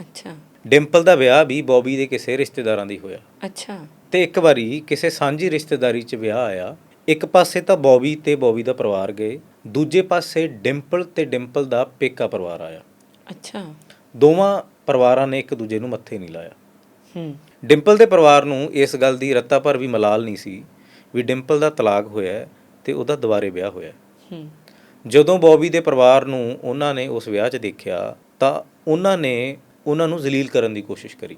ਅੱਛਾ। ਡਿੰਪਲ ਦਾ ਵਿਆਹ ਵੀ ਬੌਬੀ ਦੇ ਕਿਸੇ ਰਿਸ਼ਤੇਦਾਰਾਂ ਦੀ ਹੋਇਆ। ਅੱਛਾ। ਤੇ ਇੱਕ ਵਾਰੀ ਕਿਸੇ ਸਾਂਝੀ ਰਿਸ਼ਤੇਦਾਰੀ 'ਚ ਵਿਆਹ ਆਇਆ ਇੱਕ ਪਾਸੇ ਤਾਂ ਬੌਬੀ ਤੇ ਬੌਬੀ ਦਾ ਪਰਿਵਾਰ ਗਏ ਦੂਜੇ ਪਾਸੇ ਡਿੰਪਲ ਤੇ ਡਿੰਪਲ ਦਾ ਪੇਕਾ ਪਰਿਵਾਰ ਆਇਆ। ਅੱਛਾ। ਦੋਵਾਂ ਪਰਿਵਾਰਾਂ ਨੇ ਇੱਕ ਦੂਜੇ ਨੂੰ ਮੱਥੇ ਨਹੀਂ ਲਾਇਆ। ਹੂੰ। ਡਿੰਪਲ ਦੇ ਪਰਿਵਾਰ ਨੂੰ ਇਸ ਗੱਲ ਦੀ ਰੱਤਾ ਪਰ ਵੀ ਮਲਾਲ ਨਹੀਂ ਸੀ ਵੀ ਡਿੰਪਲ ਦਾ ਤਲਾਕ ਹੋਇਆ ਤੇ ਉਹਦਾ ਦੁਬਾਰੇ ਵਿਆਹ ਹੋਇਆ ਹੈ। ਹੂੰ। ਜਦੋਂ ਬੌਬੀ ਦੇ ਪਰਿਵਾਰ ਨੂੰ ਉਹਨਾਂ ਨੇ ਉਸ ਵਿਆਹ 'ਚ ਦੇਖਿਆ ਤਾਂ ਉਹਨਾਂ ਨੇ ਉਹਨਾਂ ਨੂੰ ਜ਼ਲੀਲ ਕਰਨ ਦੀ ਕੋਸ਼ਿਸ਼ ਕਰੀ।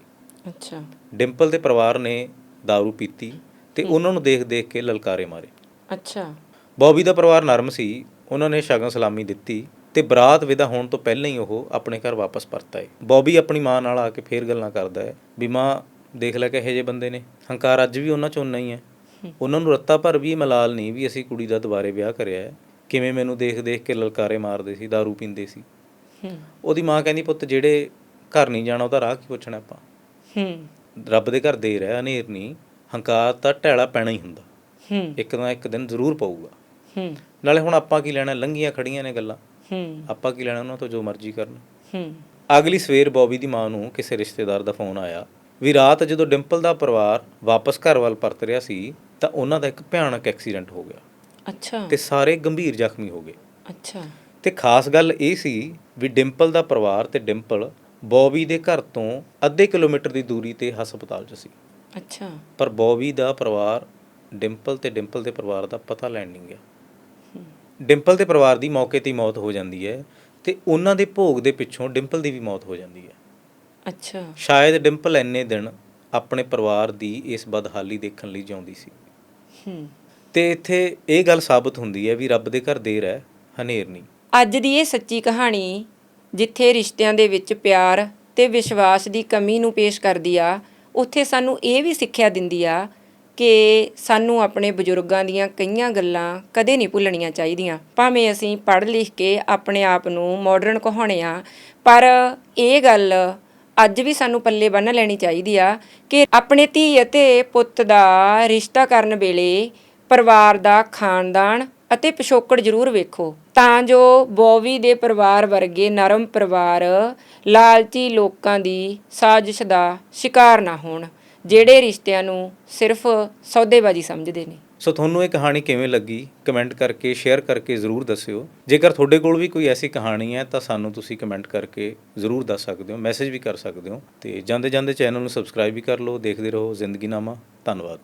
ਅੱਛਾ। ਡਿੰਪਲ ਦੇ ਪਰਿਵਾਰ ਨੇ दारू ਪੀਤੀ ਤੇ ਉਹਨਾਂ ਨੂੰ ਦੇਖ-ਦੇਖ ਕੇ ਲਲਕਾਰੇ ਮਾਰੇ ਅੱਛਾ ਬੌਬੀ ਦਾ ਪਰਿਵਾਰ ਨਰਮ ਸੀ ਉਹਨਾਂ ਨੇ ਸ਼ਗਨ ਸਲਾਮੀ ਦਿੱਤੀ ਤੇ ਬਰਾਤ ਵਿਦਾ ਹੋਣ ਤੋਂ ਪਹਿਲਾਂ ਹੀ ਉਹ ਆਪਣੇ ਘਰ ਵਾਪਸ ਪਰਤ ਆਏ ਬੌਬੀ ਆਪਣੀ ਮਾਂ ਨਾਲ ਆ ਕੇ ਫੇਰ ਗੱਲਾਂ ਕਰਦਾ ਹੈ ਵੀ ਮਾਂ ਦੇਖ ਲੈ ਕਿਹੋ ਜਿਹੇ ਬੰਦੇ ਨੇ ਹੰਕਾਰ ਅੱਜ ਵੀ ਉਹਨਾਂ ਚੋਂ ਉਨਾ ਹੀ ਹੈ ਉਹਨਾਂ ਨੂੰ ਰੱਤਾ ਭਰ ਵੀ ਮਲਾਲ ਨਹੀਂ ਵੀ ਅਸੀਂ ਕੁੜੀ ਦਾ ਦੁਬਾਰੇ ਵਿਆਹ ਕਰਿਆ ਹੈ ਕਿਵੇਂ ਮੈਨੂੰ ਦੇਖ-ਦੇਖ ਕੇ ਲਲਕਾਰੇ ਮਾਰਦੇ ਸੀ दारू ਪੀਂਦੇ ਸੀ ਹੂੰ ਉਹਦੀ ਮਾਂ ਕਹਿੰਦੀ ਪੁੱਤ ਜਿਹੜੇ ਘਰ ਨਹੀਂ ਜਾਣਾ ਉਹਦਾ ਰਾਹ ਕੀ ਪੁੱਛਣਾ ਆਪਾਂ ਹੂੰ ਰੱਬ ਦੇ ਘਰ ਦੇਰ ਹੈ ਹਨੇਰ ਨਹੀਂ। ਹੰਕਾਰ ਤਾਂ ਢੈਲਾ ਪੈਣਾ ਹੀ ਹੁੰਦਾ। ਹੂੰ। ਇੱਕ ਨਾ ਇੱਕ ਦਿਨ ਜ਼ਰੂਰ ਪਊਗਾ। ਹੂੰ। ਨਾਲੇ ਹੁਣ ਆਪਾਂ ਕੀ ਲੈਣਾ? ਲੰਗੀਆਂ ਖੜੀਆਂ ਨੇ ਗੱਲਾਂ। ਹੂੰ। ਆਪਾਂ ਕੀ ਲੈਣਾ ਉਹਨਾਂ ਤੋਂ? ਜੋ ਮਰਜ਼ੀ ਕਰਨ। ਹੂੰ। ਅਗਲੀ ਸਵੇਰ ਬੌਬੀ ਦੀ ਮਾਂ ਨੂੰ ਕਿਸੇ ਰਿਸ਼ਤੇਦਾਰ ਦਾ ਫੋਨ ਆਇਆ ਵੀ ਰਾਤ ਜਦੋਂ ਡਿੰਪਲ ਦਾ ਪਰਿਵਾਰ ਵਾਪਸ ਘਰ ਵੱਲ ਪਰਤ ਰਿਹਾ ਸੀ ਤਾਂ ਉਹਨਾਂ ਦਾ ਇੱਕ ਭਿਆਨਕ ਐਕਸੀਡੈਂਟ ਹੋ ਗਿਆ। ਅੱਛਾ। ਤੇ ਸਾਰੇ ਗੰਭੀਰ ਜ਼ਖਮੀ ਹੋ ਗਏ। ਅੱਛਾ। ਤੇ ਖਾਸ ਗੱਲ ਇਹ ਸੀ ਵੀ ਡਿੰਪਲ ਦਾ ਪਰਿਵਾਰ ਤੇ ਡਿੰਪਲ ਬੌਬੀ ਦੇ ਘਰ ਤੋਂ ਅੱਧੇ ਕਿਲੋਮੀਟਰ ਦੀ ਦੂਰੀ ਤੇ ਹਸਪਤਾਲ 'ਚ ਸੀ। ਅੱਛਾ। ਪਰ ਬੌਬੀ ਦਾ ਪਰਿਵਾਰ ਡਿੰਪਲ ਤੇ ਡਿੰਪਲ ਦੇ ਪਰਿਵਾਰ ਦਾ ਪਤਾ ਲੈਣ ਨਹੀਂ ਗਿਆ। ਡਿੰਪਲ ਦੇ ਪਰਿਵਾਰ ਦੀ ਮੌਕੇ ਤੇ ਹੀ ਮੌਤ ਹੋ ਜਾਂਦੀ ਹੈ ਤੇ ਉਹਨਾਂ ਦੇ ਭੋਗ ਦੇ ਪਿੱਛੋਂ ਡਿੰਪਲ ਦੀ ਵੀ ਮੌਤ ਹੋ ਜਾਂਦੀ ਹੈ। ਅੱਛਾ। ਸ਼ਾਇਦ ਡਿੰਪਲ ਇੰਨੇ ਦਿਨ ਆਪਣੇ ਪਰਿਵਾਰ ਦੀ ਇਸ ਬਦਹਾਲੀ ਦੇਖਣ ਲਈ ਜਿਉਂਦੀ ਸੀ। ਹੂੰ। ਤੇ ਇੱਥੇ ਇਹ ਗੱਲ ਸਾਬਤ ਹੁੰਦੀ ਹੈ ਵੀ ਰੱਬ ਦੇ ਘਰ ਦੇਰ ਹੈ ਹਨੇਰ ਨਹੀਂ। ਅੱਜ ਦੀ ਇਹ ਸੱਚੀ ਕਹਾਣੀ ਜਿੱਥੇ ਰਿਸ਼ਤਿਆਂ ਦੇ ਵਿੱਚ ਪਿਆਰ ਤੇ ਵਿਸ਼ਵਾਸ ਦੀ ਕਮੀ ਨੂੰ ਪੇਸ਼ ਕਰਦੀ ਆ, ਉੱਥੇ ਸਾਨੂੰ ਇਹ ਵੀ ਸਿੱਖਿਆ ਦਿੰਦੀ ਆ ਕਿ ਸਾਨੂੰ ਆਪਣੇ ਬਜ਼ੁਰਗਾਂ ਦੀਆਂ ਕਈਆਂ ਗੱਲਾਂ ਕਦੇ ਨਹੀਂ ਭੁੱਲਣੀਆਂ ਚਾਹੀਦੀਆਂ। ਭਾਵੇਂ ਅਸੀਂ ਪੜ੍ਹ ਲਿਖ ਕੇ ਆਪਣੇ ਆਪ ਨੂੰ ਮਾਡਰਨ ਕਹਾਉਣੇ ਆ, ਪਰ ਇਹ ਗੱਲ ਅੱਜ ਵੀ ਸਾਨੂੰ ਪੱਲੇ ਬੰਨ ਲੈਣੀ ਚਾਹੀਦੀ ਆ ਕਿ ਆਪਣੇ ਧੀ ਅਤੇ ਪੁੱਤ ਦਾ ਰਿਸ਼ਤਾ ਕਰਨ ਵੇਲੇ ਪਰਿਵਾਰ ਦਾ ਖਾਨਦਾਨ ਅਤੇ ਪਿਛੋਕੜ ਜ਼ਰੂਰ ਵੇਖੋ। ਤਾਂ ਜੋ ਬੋਵੀ ਦੇ ਪਰਿਵਾਰ ਵਰਗੇ ਨਰਮ ਪਰਿਵਾਰ ਲਾਲਚੀ ਲੋਕਾਂ ਦੀ ਸਾਜ਼ਿਸ਼ ਦਾ ਸ਼ਿਕਾਰ ਨਾ ਹੋਣ, ਜਿਹੜੇ ਰਿਸ਼ਤਿਆਂ ਨੂੰ ਸਿਰਫ ਸੌਦੇਬਾਜ਼ੀ ਸਮਝਦੇ ਨੇ। ਸੋ ਤੁਹਾਨੂੰ ਇਹ ਕਹਾਣੀ ਕਿਵੇਂ ਲੱਗੀ? ਕਮੈਂਟ ਕਰਕੇ, ਸ਼ੇਅਰ ਕਰਕੇ ਜ਼ਰੂਰ ਦੱਸਿਓ। ਜੇਕਰ ਤੁਹਾਡੇ ਕੋਲ ਵੀ ਕੋਈ ਐਸੀ ਕਹਾਣੀ ਹੈ, ਤਾਂ ਸਾਨੂੰ ਤੁਸੀਂ ਕਮੈਂਟ ਕਰਕੇ ਜ਼ਰੂਰ ਦੱਸ ਸਕਦੇ ਹੋ, ਮੈਸੇਜ ਵੀ ਕਰ ਸਕਦੇ ਹੋ। ਤੇ ਜਾਂਦੇ ਜਾਂਦੇ ਚੈਨਲ ਨੂੰ ਸਬਸਕ੍ਰਾਈਬ ਵੀ ਕਰ ਲਓ, ਦੇਖਦੇ ਰਹੋ ਜ਼ਿੰਦਗੀਨਾਮਾ ਧੰਨਵਾਦ।